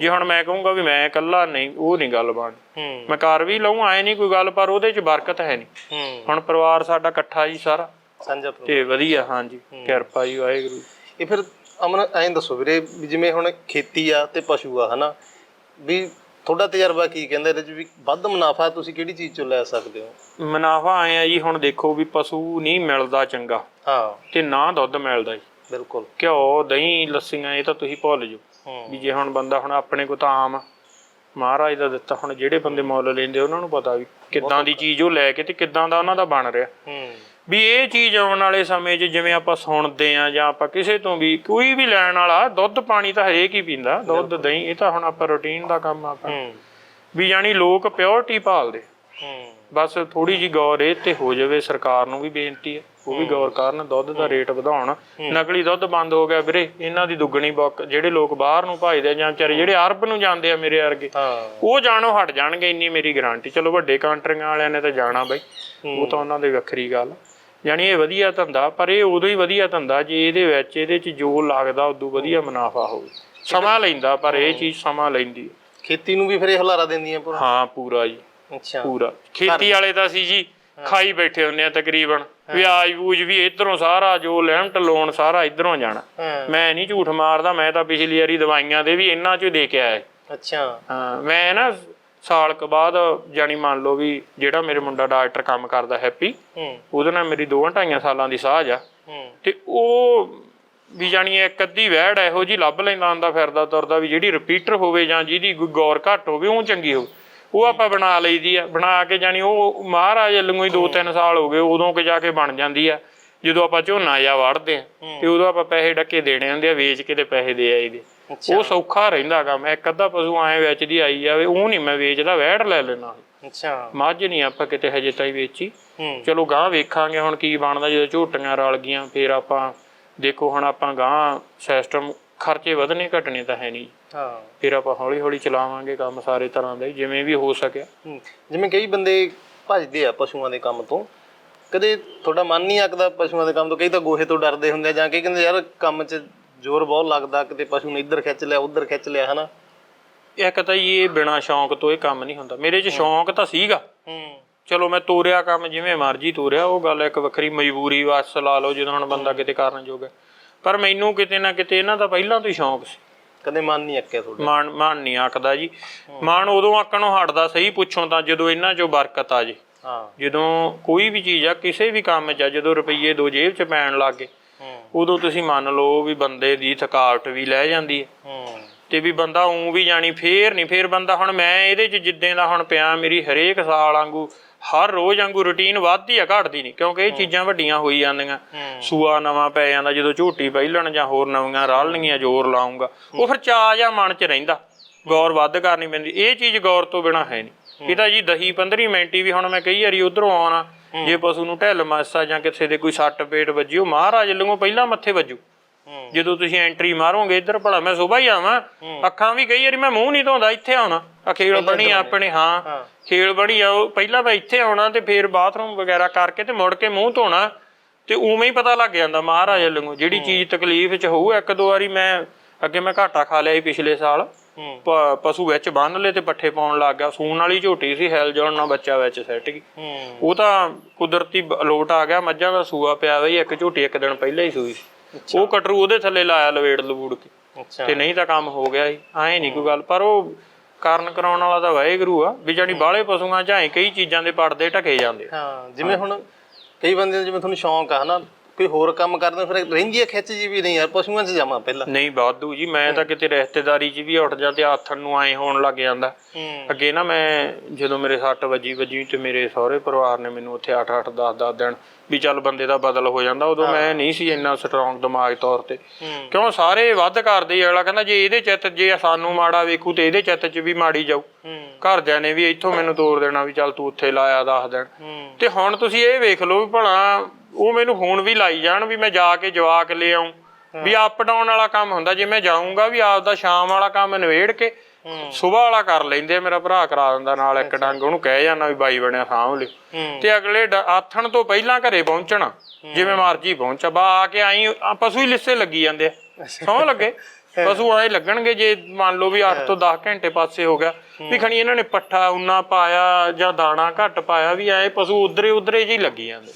ਜੇ ਹੁਣ ਮੈਂ ਕਹੂੰਗਾ ਵੀ ਮੈਂ ਇਕੱਲਾ ਨਹੀਂ ਉਹ ਨਹੀਂ ਗੱਲ ਬਣ ਹੂੰ। ਮੈਂ ਕਰ ਵੀ ਲਊਂ ਆਏ ਨਹੀਂ ਕੋਈ ਗੱਲ ਪਰ ਉਹਦੇ 'ਚ ਬਰਕਤ ਹੈ ਨਹੀਂ ਹੁਣ ਪਰਿਵਾਰ ਸਾਡਾ ਇਕੱਠਾ ਜੀ ਸਾਰਾ। ਸਾਂਝਾ ਪਰਿਵਾਰ। ਤੇ ਵਧੀਆ ਹਾਂਜੀ। ਕਿਰਪਾ ਜੀ ਵਾਹਿਗੁਰੂ। ਇਹ ਫਿਰ ਅਮਨ ਐਂ ਦੱਸੋ ਵੀਰੇ ਵੀ ਜਿਵੇਂ ਹੁਣ ਖੇਤੀ ਆ ਤੇ ਪਸ਼ੂ ਆ ਹਨਾ? ਵੀ ਤੁਹਾਡਾ ਤਜਰਬਾ ਕੀ ਕਹਿੰਦਾ ਇਹਦੇ ਚ ਵੀ ਵੱਧ ਮੁਨਾਫਾ ਤੁਸੀਂ ਕਿਹੜੀ ਚੀਜ਼ ਚੋਂ ਲੈ ਸਕਦੇ ਹੋ? ਮੁਨਾਫਾ ਆਏ ਆ ਜੀ ਹੁਣ ਦੇਖੋ ਵੀ ਪਸ਼ੂ ਨਹੀਂ ਮਿਲਦਾ ਚੰਗਾ। ਹਾਂ। ਤੇ ਨਾ ਦੁੱਧ ਮਿਲਦਾ ਜੀ। ਬਿਲਕੁਲ। ਘਿਓ ਦਹੀਂ ਲੱਸੀਆਂ ਇਹ ਤਾਂ ਤੁਸੀਂ ਭੁੱਲ ਜਾਓ। ਵੀ ਜੇ ਹੁਣ ਬੰਦਾ ਹੁਣ ਆਪਣੇ ਕੋ ਤਾਂ ਆਮ ਮਹਾਰਾਜ ਦਾ ਦਿੱਤਾ ਹੁਣ ਜਿਹੜੇ ਬੰਦੇ ਮੁੱਲ ਲੈਂਦੇ ਉਹਨਾਂ ਨੂੰ ਪਤਾ ਵੀ ਕਿੱਦਾਂ ਦੀ ਚੀਜ਼ ਉਹ ਲੈ ਕੇ ਤੇ ਕਿੱਦਾਂ ਦਾ ਉਹਨਾਂ ਦਾ ਬਣ ਰਿਹਾ। ਹੂੰ। ਵੀ ਇਹ ਚੀਜ਼ ਆਉਣ ਵਾਲੇ ਸਮੇਂ 'ਚ ਜਿਵੇਂ ਆਪਾਂ ਸੁਣਦੇ ਆ ਜਾਂ ਆਪਾਂ ਕਿਸੇ ਤੋਂ ਵੀ ਕੋਈ ਵੀ ਲੈਣ ਵਾਲਾ ਦੁੱਧ ਪਾਣੀ ਤਾਂ ਹਰੇਕ ਹੀ ਪੀਂਦਾ ਦੁੱਧ ਦਹੀਂ ਇਹ ਤਾਂ ਹੁਣ ਆਪਾਂ ਰੁਟੀਨ ਦਾ ਕੰਮ ਆ ਵੀ ਯਾਨੀ ਲੋਕ ਪਿਓਰਟੀ ਭਾਲਦੇ। ਬਸ ਥੋੜੀ ਜੀ ਗੌਰ ਇਹ ਤੇ ਹੋ ਜਾਵੇ ਸਰਕਾਰ ਨੂੰ ਵੀ ਬੇਨਤੀ ਹੈ। ਉਹ ਵੀ ਗੌਰ ਕਰਨ ਦੁੱਧ ਦਾ ਰੇਟ ਵਧਾਉਣ। ਨਕਲੀ ਦੁੱਧ ਬੰਦ ਹੋ ਗਿਆ ਵੀਰੇ ਇਹਨਾਂ ਦੀ ਦੁੱਗਣੀ ਬੁੱਕ ਜਿਹੜੇ ਲੋਕ ਬਾਹਰ ਨੂੰ ਭਾਈਦੇ ਆ ਜਾਂ ਵਿਚਾਰੇ ਜਿਹੜੇ ਅਰਬ ਨੂੰ ਜਾਂਦੇ ਆ ਮੇਰੇ ਵਰਗੇ ਹਾਂ। ਉਹ ਜਾਣੋ ਹਟ ਜਾਣਗੇ ਇੰਨੀ ਮੇਰੀ ਗਾਰੰਟੀ ਚਲੋ ਵੱਡੇ ਕੰਟਰੀਆਂ ਵਾਲਿਆਂ ਨੇ ਤਾਂ ਜਾਣਾ ਬਈ। ਉਹ ਤਾਂ ਉਹਨਾਂ ਦੀ ਵੱਖਰੀ ਗੱਲ ਯਾਨੀ ਇਹ ਵਧੀਆ ਧੰਦਾ ਪਰ ਇਹ ਉਦੋਂ ਹੀ ਵਧੀਆ ਧੰਦਾ ਜੇ ਇਹਦੇ ਵਿੱਚ ਇਹਦੇ ਚ ਜੋ ਲੱਗਦਾ ਉਦੋਂ ਵਧੀਆ ਮੁਨਾਫਾ ਹੋਵੇ। ਸਮਾਂ ਲੈਂਦਾ ਪਰ ਇਹ ਚੀਜ਼ ਸਮਾਂ ਲੈਂਦੀ ਹੈ। ਖੇਤੀ ਨੂੰ ਵੀ ਫਿਰ ਇਹ ਹੁਲਾਰਾ ਦਿੰਦੀਆਂ ਪੂਰਾ? ਹਾਂ ਪੂਰਾ ਜੀ। ਅੱਛਾ। ਪੂਰਾ। ਖੇਤੀ ਵਾਲੇ ਤਾਂ ਸੀ ਜੀ ਖਾਈ ਬੈਠੇ ਹੁੰਦੇ ਆ ਤਕਰੀਬਨ। ਵਿਆਜ ਬੂਜ ਵੀ ਇਧਰੋਂ ਸਾਰਾ ਜੋ ਲਿਮਟ ਲੋਨ ਸਾਰਾ ਇਧਰੋਂ ਜਾਣਾ। ਮੈਂ ਨਹੀਂ ਝੂਠ ਮਾਰਦਾ ਮੈਂ ਤਾਂ ਪਿਛਲੀ ਵਾਰੀ ਦਵਾਈਆਂ ਦੇ ਵੀ ਇਹਨਾਂ ਚੋਂ ਦੇ ਕੇ ਆਇਆ ਅੱਛਾ। ਹਾਂ ਮੈਂ ਨਾ ਸਾਲ ਕੁ ਬਾਅਦ ਜਾਨੀ ਮੰਨ ਲਓ ਵੀ ਜਿਹੜਾ ਮੇਰੇ ਮੁੰਡਾ ਡਾਕਟਰ ਕੰਮ ਕਰਦਾ ਹੈਪੀ ਉਹਦੇ ਨਾਲ ਮੇਰੀ ਦੋਵਾਂ ਢਾਈਆਂ ਸਾਲਾਂ ਦੀ ਸਾਝ ਆ। ਤੇ ਉਹ ਵੀ ਜਾਨੀ ਇੱਕ ਅੱਧੀ ਵਹਿੜ ਇਹੋ ਜੀ ਲੱਭ ਲੈਂਦਾ ਹੁੰਦਾ ਫਿਰਦਾ ਤੁਰਦਾ ਵੀ ਜਿਹੜੀ ਰਿਪੀਟਰ ਹੋਵੇ ਜਾਂ ਜਿਹਦੀ ਕੋਈ ਗੌਰ ਘੱਟ ਹੋਵੇ ਉਹ ਚੰਗੀ ਹੋਵੇ। ਉਹ ਆਪਾਂ ਬਣਾ ਲਈਦੀ ਆ। ਬਣਾ ਕੇ ਜਾਨੀ ਉਹ ਮਹਾਰਾਜ ਹੀ 2-3 ਸਾਲ ਹੋ ਗਏ ਉਦੋਂ ਕਿ ਜਾ ਕੇ ਬਣ ਜਾਂਦੀ ਆ। ਜਦੋਂ ਆਪਾਂ ਝੋਨਾ ਜਾਂ ਵੜਦੇ ਆ ਤੇ ਉਦੋਂ ਆਪਾਂ ਪੈਸੇ ਡੱਕੇ ਦੇਣੇ ਹੁੰਦੇ ਆ ਵੇਚ ਕੇ ਤੇ ਪੈਸੇ ਦੇ ਆਈਦੇ। ਉਹ ਸੌਖਾ ਰਹਿੰਦਾ ਕੰਮ ਇੱਕ ਅੱਧਾ ਪਸ਼ੂ ਐ ਵਿੱਚ ਦੀ ਆਈ ਜਾਵੇ ਉਹ ਨਹੀਂ ਮੈਂ ਵੇਚਦਾ ਵਹਿੜ ਲੈ ਲੈਣਾ ਅੱਛਾ। ਮੱਝ ਨਹੀਂ ਆਪਾਂ ਕਿਤੇ ਹਜੇ ਤਾਈ ਵੇਚੀ। ਚਲੋ ਗਾਂ ਵੇਖਾਂਗੇ ਹੁਣ ਕੀ ਬਣਦਾ ਜਦੋਂ ਝੋਟੀਆਂ ਰਲ ਗਈਆਂ ਫੇਰ ਆਪਾਂ ਦੇਖੋ ਹੁਣ ਆਪਾਂ ਗਾਂ ਸਿਸਟਮ ਖਰਚੇ ਵਧਣੇ ਘਟਣੇ ਤਾਂ ਹੈ ਨਹੀਂ। ਹਾਂ। ਫਿਰ ਆਪਾਂ ਹੌਲੀ ਹੌਲੀ ਚਲਾਵਾਂਗੇ ਕੰਮ ਸਾਰੇ ਤਰ੍ਹਾਂ ਦਾ ਜਿਵੇਂ ਵੀ ਹੋ ਸਕਿਆ। ਜਿਵੇਂ ਕਈ ਬੰਦੇ ਭੱਜਦੇ ਆ ਪਸ਼ੂਆਂ ਦੇ ਕੰਮ ਤੋਂ। ਕਦੇ ਤੁਹਾਡਾ ਮਨ ਨਹੀਂ ਆਕਦਾ ਪਸ਼ੂਆਂ ਦੇ ਕੰਮ ਤੋਂ ਕਈ ਤਾਂ ਗੋਹੇ ਤੋਂ ਡਰਦੇ ਹੁੰਦੇ ਆ ਜਾਂ ਕਈ ਕਹਿੰਦੇ ਯਾਰ ਕੰਮ 'ਚ ਜ਼ੋਰ ਬਹੁਤ ਲੱਗਦਾ ਕਿਤੇ ਪਸ਼ੂ ਨੇ ਇੱਧਰ ਖਿੱਚ ਲਿਆ ਉੱਧਰ ਖਿੱਚ ਲਿਆ ਹਨਾ? ਇੱਕ ਤਾਂ ਜੀ ਇਹ ਬਿਨਾ ਸ਼ੌਂਕ ਤੋਂ ਇਹ ਕੰਮ ਨਹੀਂ ਹੁੰਦਾ। ਮੇਰੇ 'ਚ ਸ਼ੌਂਕ ਤਾਂ ਸੀਗਾ। ਹੂੰ। ਚਲੋ ਮੈਂ ਤੋਰਿਆ ਕੰਮ ਜਿਵੇਂ ਮਰਜ਼ੀ ਤੋਰਿਆ ਉਹ ਗੱਲ ਇੱਕ ਵੱਖਰੀ ਮਜਬੂਰੀ ਵਾਸ ਲਾ ਲਓ ਜਦੋਂ ਹੁਣ ਬੰਦਾ ਕਿਤੇ ਕਰਨ ਜੋਗਾ ਪਰ ਮੈਨੂੰ ਕਿਤੇ ਨਾ ਕਿਤੇ ਇਹਨਾਂ ਦਾ ਪਹਿਲਾਂ ਤੋਂ ਹੀ ਸ਼ੌਂਕ ਸੀ। ਕਦੇ ਮਨ ਨਹੀਂ ਅੱਕਿਆ ਤੁਹਾਡਾ। ਮਾਨ ਮਾਨ ਨਹੀਂ ਆਖਦਾ ਜੀ। ਮਾਨ ਉਦੋਂ ਆਕਣੋਂ ਹਟਦਾ ਸਹੀ ਪੁੱਛੋਂ ਤਾਂ ਜਦੋਂ ਇਹਨਾਂ 'ਚੋਂ ਬਰਕਤ ਆ ਜੇ। ਹਾਂ। ਜਦੋਂ ਕੋਈ ਵੀ ਚੀਜ਼ ਆ ਕਿਸੇ ਵੀ ਕੰਮ 'ਚ ਆ ਜਦੋਂ ਰੁਪਈਏ ਦੋ ਜੇਬ 'ਚ ਪੈਣ ਲੱਗੇ ਉਦੋਂ ਤੁਸੀਂ ਮੰਨ ਲਓ ਵੀ ਬੰਦੇ ਦੀ ਥਕਾਵਟ ਵੀ ਲੈ ਜਾਂਦੀ ਹੈ। ਹੂੰ। ਤੇ ਵੀ ਬੰਦਾ ਉਂ ਵੀ ਜਾਣੀ ਫੇਰ ਨਹੀਂ ਫੇਰ ਬੰਦਾ ਹੁਣ ਮੈਂ ਇਹਦੇ 'ਚ ਜਿੱਦਾਂ ਦਾ ਹੁਣ ਪਿਆ ਮੇਰੀ ਹਰੇਕ ਸਾਲ ਵਾਂਗੂ ਹਰ ਰੋਜ਼ ਵਾਂਗੂ ਰੁਟੀਨ ਵੱਧਦੀ ਆ ਘਟਦੀ ਨਹੀਂ ਕਿਉਂਕਿ ਇਹ ਚੀਜ਼ਾਂ ਵੱਡੀਆਂ ਹੋਈ ਜਾਂਦੀਆਂ। ਸੂਆ ਨਵਾਂ ਪੈ ਜਾਂਦਾ ਜਦੋਂ ਝੂਟੀ ਪਹਿਲਣ ਜਾਂ ਹੋਰ ਨਵੀਆਂ ਰਲਣਗੀਆਂ ਜ਼ੋਰ ਲਾਉਂਗਾ ਉਹ ਫਿਰ ਚਾਅ ਜਾਂ ਮਨ 'ਚ ਰਹਿੰਦਾ ਗੌਰ ਵੱਧ ਕਰਨੀ ਪੈਂਦੀ ਇਹ ਚੀਜ਼ ਗੌਰ ਤੋਂ ਬਿਨਾ ਹੈ ਨਹੀਂ ਇਹ ਤਾਂ ਜੀ 10 15 ਮਿੰਟ ਹੀ ਵੀ ਹੁਣ ਮੈਂ ਕਈ ਵਾਰੀ ਉਧਰੋਂ ਆਉਣਾ ਜੇ ਪਸ਼ੂ ਨੂੰ ਢਿੱਲ ਮਾਸਾ ਜਾਂ ਕਿਸੇ ਦੇ ਕੋਈ ਸੱਟ ਪੇਟ ਵੱਜੀ ਉਹ ਮਹਾਰਾਜ ਲੰਗੋਂ ਪਹਿਲਾਂ ਮੱਥੇ ਵੱਜੂ। ਜਦੋਂ ਤੁਸੀਂ ਐਂਟਰੀ ਮਾਰੋਗੇ ਇੱਧਰ ਭਲਾ ਮੈਂ ਸੁਬਾਹ ਹੀ ਆਵਾਂ। ਅੱਖਾਂ ਵੀ ਕਈ ਵਾਰੀ ਮੈਂ ਮੂੰਹ ਨਹੀਂ ਧੋਂਦਾ ਇੱਥੇ ਆਉਣਾ। ਆ ਖੇਲ ਬਣੀ ਆ ਆਪਣੇ ਹਾਂ। ਖੇਲ ਬਣੀ ਆ ਉਹ ਪਹਿਲਾਂ ਮੈਂ ਇੱਥੇ ਆਉਣਾ ਤੇ ਫਿਰ ਬਾਥਰੂਮ ਵਗੈਰਾ ਕਰਕੇ ਤੇ ਮੁੜ ਕੇ ਮੂੰਹ ਧੋਣਾ। ਤੇ ਉਵੇਂ ਹੀ ਪਤਾ ਲੱਗ ਜਾਂਦਾ ਮਹਾਰਾਜ ਲੰਗੋ ਜਿਹੜੀ ਚੀਜ਼ ਤਕਲੀਫ ਚ ਹੋਊ ਇੱਕ ਦੋ ਵਾਰੀ ਮੈਂ ਅੱਗੇ ਮੈਂ ਘਾਟਾ ਖਾ ਲਿਆ ਸੀ ਪਿਛਲੇ ਸਾਲ। ਪ- ਪਸ਼ੂ ਵਿੱਚ ਬੰਨ ਲਏ ਤੇ ਪੱਠੇ ਪਾਉਣ ਲੱਗ ਗਿਆ। ਸੂਣ ਵਾਲੀ ਝੋਟੀ ਸੀ ਹੈਲ ਜਾਣ ਨਾਲ ਬੱਚਾ ਵਿੱਚ ਸੈੱਟ ਗਈ। ਹੂੰ। ਉਹ ਤਾਂ ਕੁਦਰਤੀ ਬ- ਲੋਟ ਆ ਗਿਆ ਮੱਝਾਂ ਦਾ ਸੂਆ ਪਿਆ ਬਈ ਇੱਕ ਝੋਟੀ ਇੱਕ ਦਿਨ ਪਹਿਲਾਂ ਹੀ ਸੂਈ ਸੀ। ਉਹ ਕਟਰੂ ਉਹਦੇ ਥੱਲੇ ਲਾਇਆ ਲਵੇੜ ਲਵੂੜ ਕੇ। ਅੱਛਾ। ਤੇ ਨਹੀਂ ਤਾਂ ਕੰਮ ਹੋ ਗਿਆ ਸੀ ਐਂ ਨਹੀਂ ਕੋਈ ਗੱਲ। ਪਰ ਉਹ ਕਾਰਨ ਕਰਾਉਣ ਵਾਲਾ ਤਾਂ ਵਾਹਿਗੁਰੂ ਆ ਵੀ ਜਾਨੀ ਬਾਹਲੇ ਪਸ਼ੂਆਂ ਚਾਹੇ ਕਈ ਚੀਜ਼ਾਂ ਦੇ ਪਰਦੇ ਢਕੇ ਜਾਂਦੇ ਆ। ਹਾਂ ਜਿਵੇਂ ਹੁਣ ਕਈ ਬੰਦੇ ਨੂੰ ਜਿਵੇਂ ਤੁਹਾਨੂੰ ਸ਼ੌਂਕ ਆ ਹਨਾ ਕੋਈ ਹੋਰ ਕੰਮ ਕਰਦੇ ਫਿਰ ਰਹਿੰਦੀ ਖਿੱਚ ਜੀ ਵੀ ਨਹੀਂ ਯਾਰ ਪਸ਼ੂਆਂ 'ਚ ਜਾਵਾਂ ਪਹਿਲਾਂ। ਨਹੀਂ ਬਾਦੂ ਜੀ ਮੈਂ ਤਾਂ ਕਿਤੇ ਰਿਸ਼ਤੇਦਾਰੀ 'ਚ ਵੀ ਉੱਠ ਜਾ ਤੇ ਆਥਣ ਨੂੰ ਐਂ ਹੋਣ ਲੱਗ ਜਾਂਦਾ। ਅੱਗੇ ਨਾ ਮੈਂ ਜਦੋਂ ਮੇਰੇ ਸੱਟ ਵੱਜੀ ਵੱਜੀ ਤੇ ਮੇਰੇ ਸਹੁਰੇ ਪਰਿਵਾਰ ਨੇ ਮੈਨੂੰ ਉੱਥੇ 8 8 10 10 ਦਿਨ ਵੀ ਚੱਲ ਬੰਦੇ ਦਾ ਬਦਲ ਹੋ ਜਾਂਦਾ ਉਦੋਂ ਮੈਂ ਨਹੀਂ ਸੀ ਇੰਨਾ ਸਟਰੋਂਗ ਦਿਮਾਗ ਤੌਰ ਤੇ। ਕਿਉਂ ਸਾਰੇ ਵੱਧ ਕਰਦੇ ਅਗਲਾ ਕਹਿੰਦਾ ਜੇ ਇਹਦੇ ਚਿੱਤ ਜੇ ਸਾਨੂੰ ਮਾੜਾ ਵੇਖੂ ਤੇ ਇਹਦੇ ਚਿੱਤ 'ਚ ਵੀ ਮਾੜੀ ਜਾਊ। ਘਰਦਿਆਂ ਨੇ ਵੀ ਇੱਥੋਂ ਮੈਨੂੰ ਤੋੜ ਦੇਣਾ ਵੀ ਚੱਲ ਤੂੰ ਉੱਥੇ ਲਾਇਆ ਦੱਸ ਦੇਣ ਤੇ ਹੁਣ ਤੁਸੀਂ ਇਹ ਵੇਖ ਲਓ ਵੀ ਭਲਾ ਉਹ ਮੈਨੂੰ ਫੋਨ ਵੀ ਲਾਈ ਜਾਣ ਵੀ ਮੈਂ ਜਾ ਕੇ ਜਵਾਕ ਲੈ ਆਉਂ ਵੀ ਅਪ ਡਾਊਨ ਵਾਲਾ ਕੰਮ ਹੁੰਦਾ ਜੇ ਮੈਂ ਜਾਊਂਗਾ ਵੀ ਆਪਦਾ ਸ਼ਾਮ ਵਾਲਾ ਕੰਮ ਨਵੇੜ ਕੇ ਸਵੇਰ ਵਾਲਾ ਕਰ ਲੈਂਦੇ ਮੇਰਾ ਭਰਾ ਕਰਾ ਦਿੰਦਾ ਨਾਲ ਇੱਕ ਡੰਗ ਉਹਨੂੰ ਕਹਿ ਜਾਂਦਾ ਵੀ ਬਾਈ ਬਣਿਆ ਸਾਂਭ ਲਿਓ। ਤੇ ਅਗਲੇ ਆਥਣ ਤੋਂ ਪਹਿਲਾਂ ਘਰੇ ਪਹੁੰਚਣਾ ਜਿਵੇਂ ਮਰਜ਼ੀ ਪਹੁੰਚਾ ਬਾ ਆ ਕੇ ਆਈ ਪਸ਼ੂ ਹੀ ਲਿੱਸੇ ਲੱਗੀ ਜਾਂਦੇ ਆ। ਸੌਂ ਲੱਗੇ। ਪਸ਼ੂ ਆਏ ਲੱਗਣਗੇ ਜੇ ਮੰਨ ਲਓ ਵੀ 8 ਤੋਂ 10 ਘੰਟੇ ਪਾਸੇ ਹੋ ਗਿਆ ਵੀ ਖਣੀ ਇਹਨਾਂ ਨੇ ਪੱਠਾ ਉਨਾ ਪਾਇਆ ਜਾਂ ਦਾਣਾ ਘੱਟ ਪਾਇਆ ਵੀ ਆਏ ਪਸ਼ੂ ਉਧਰੇ ਉਧਰੇ ਜਿਹੀ ਲੱਗੀ ਜਾਂਦੇ।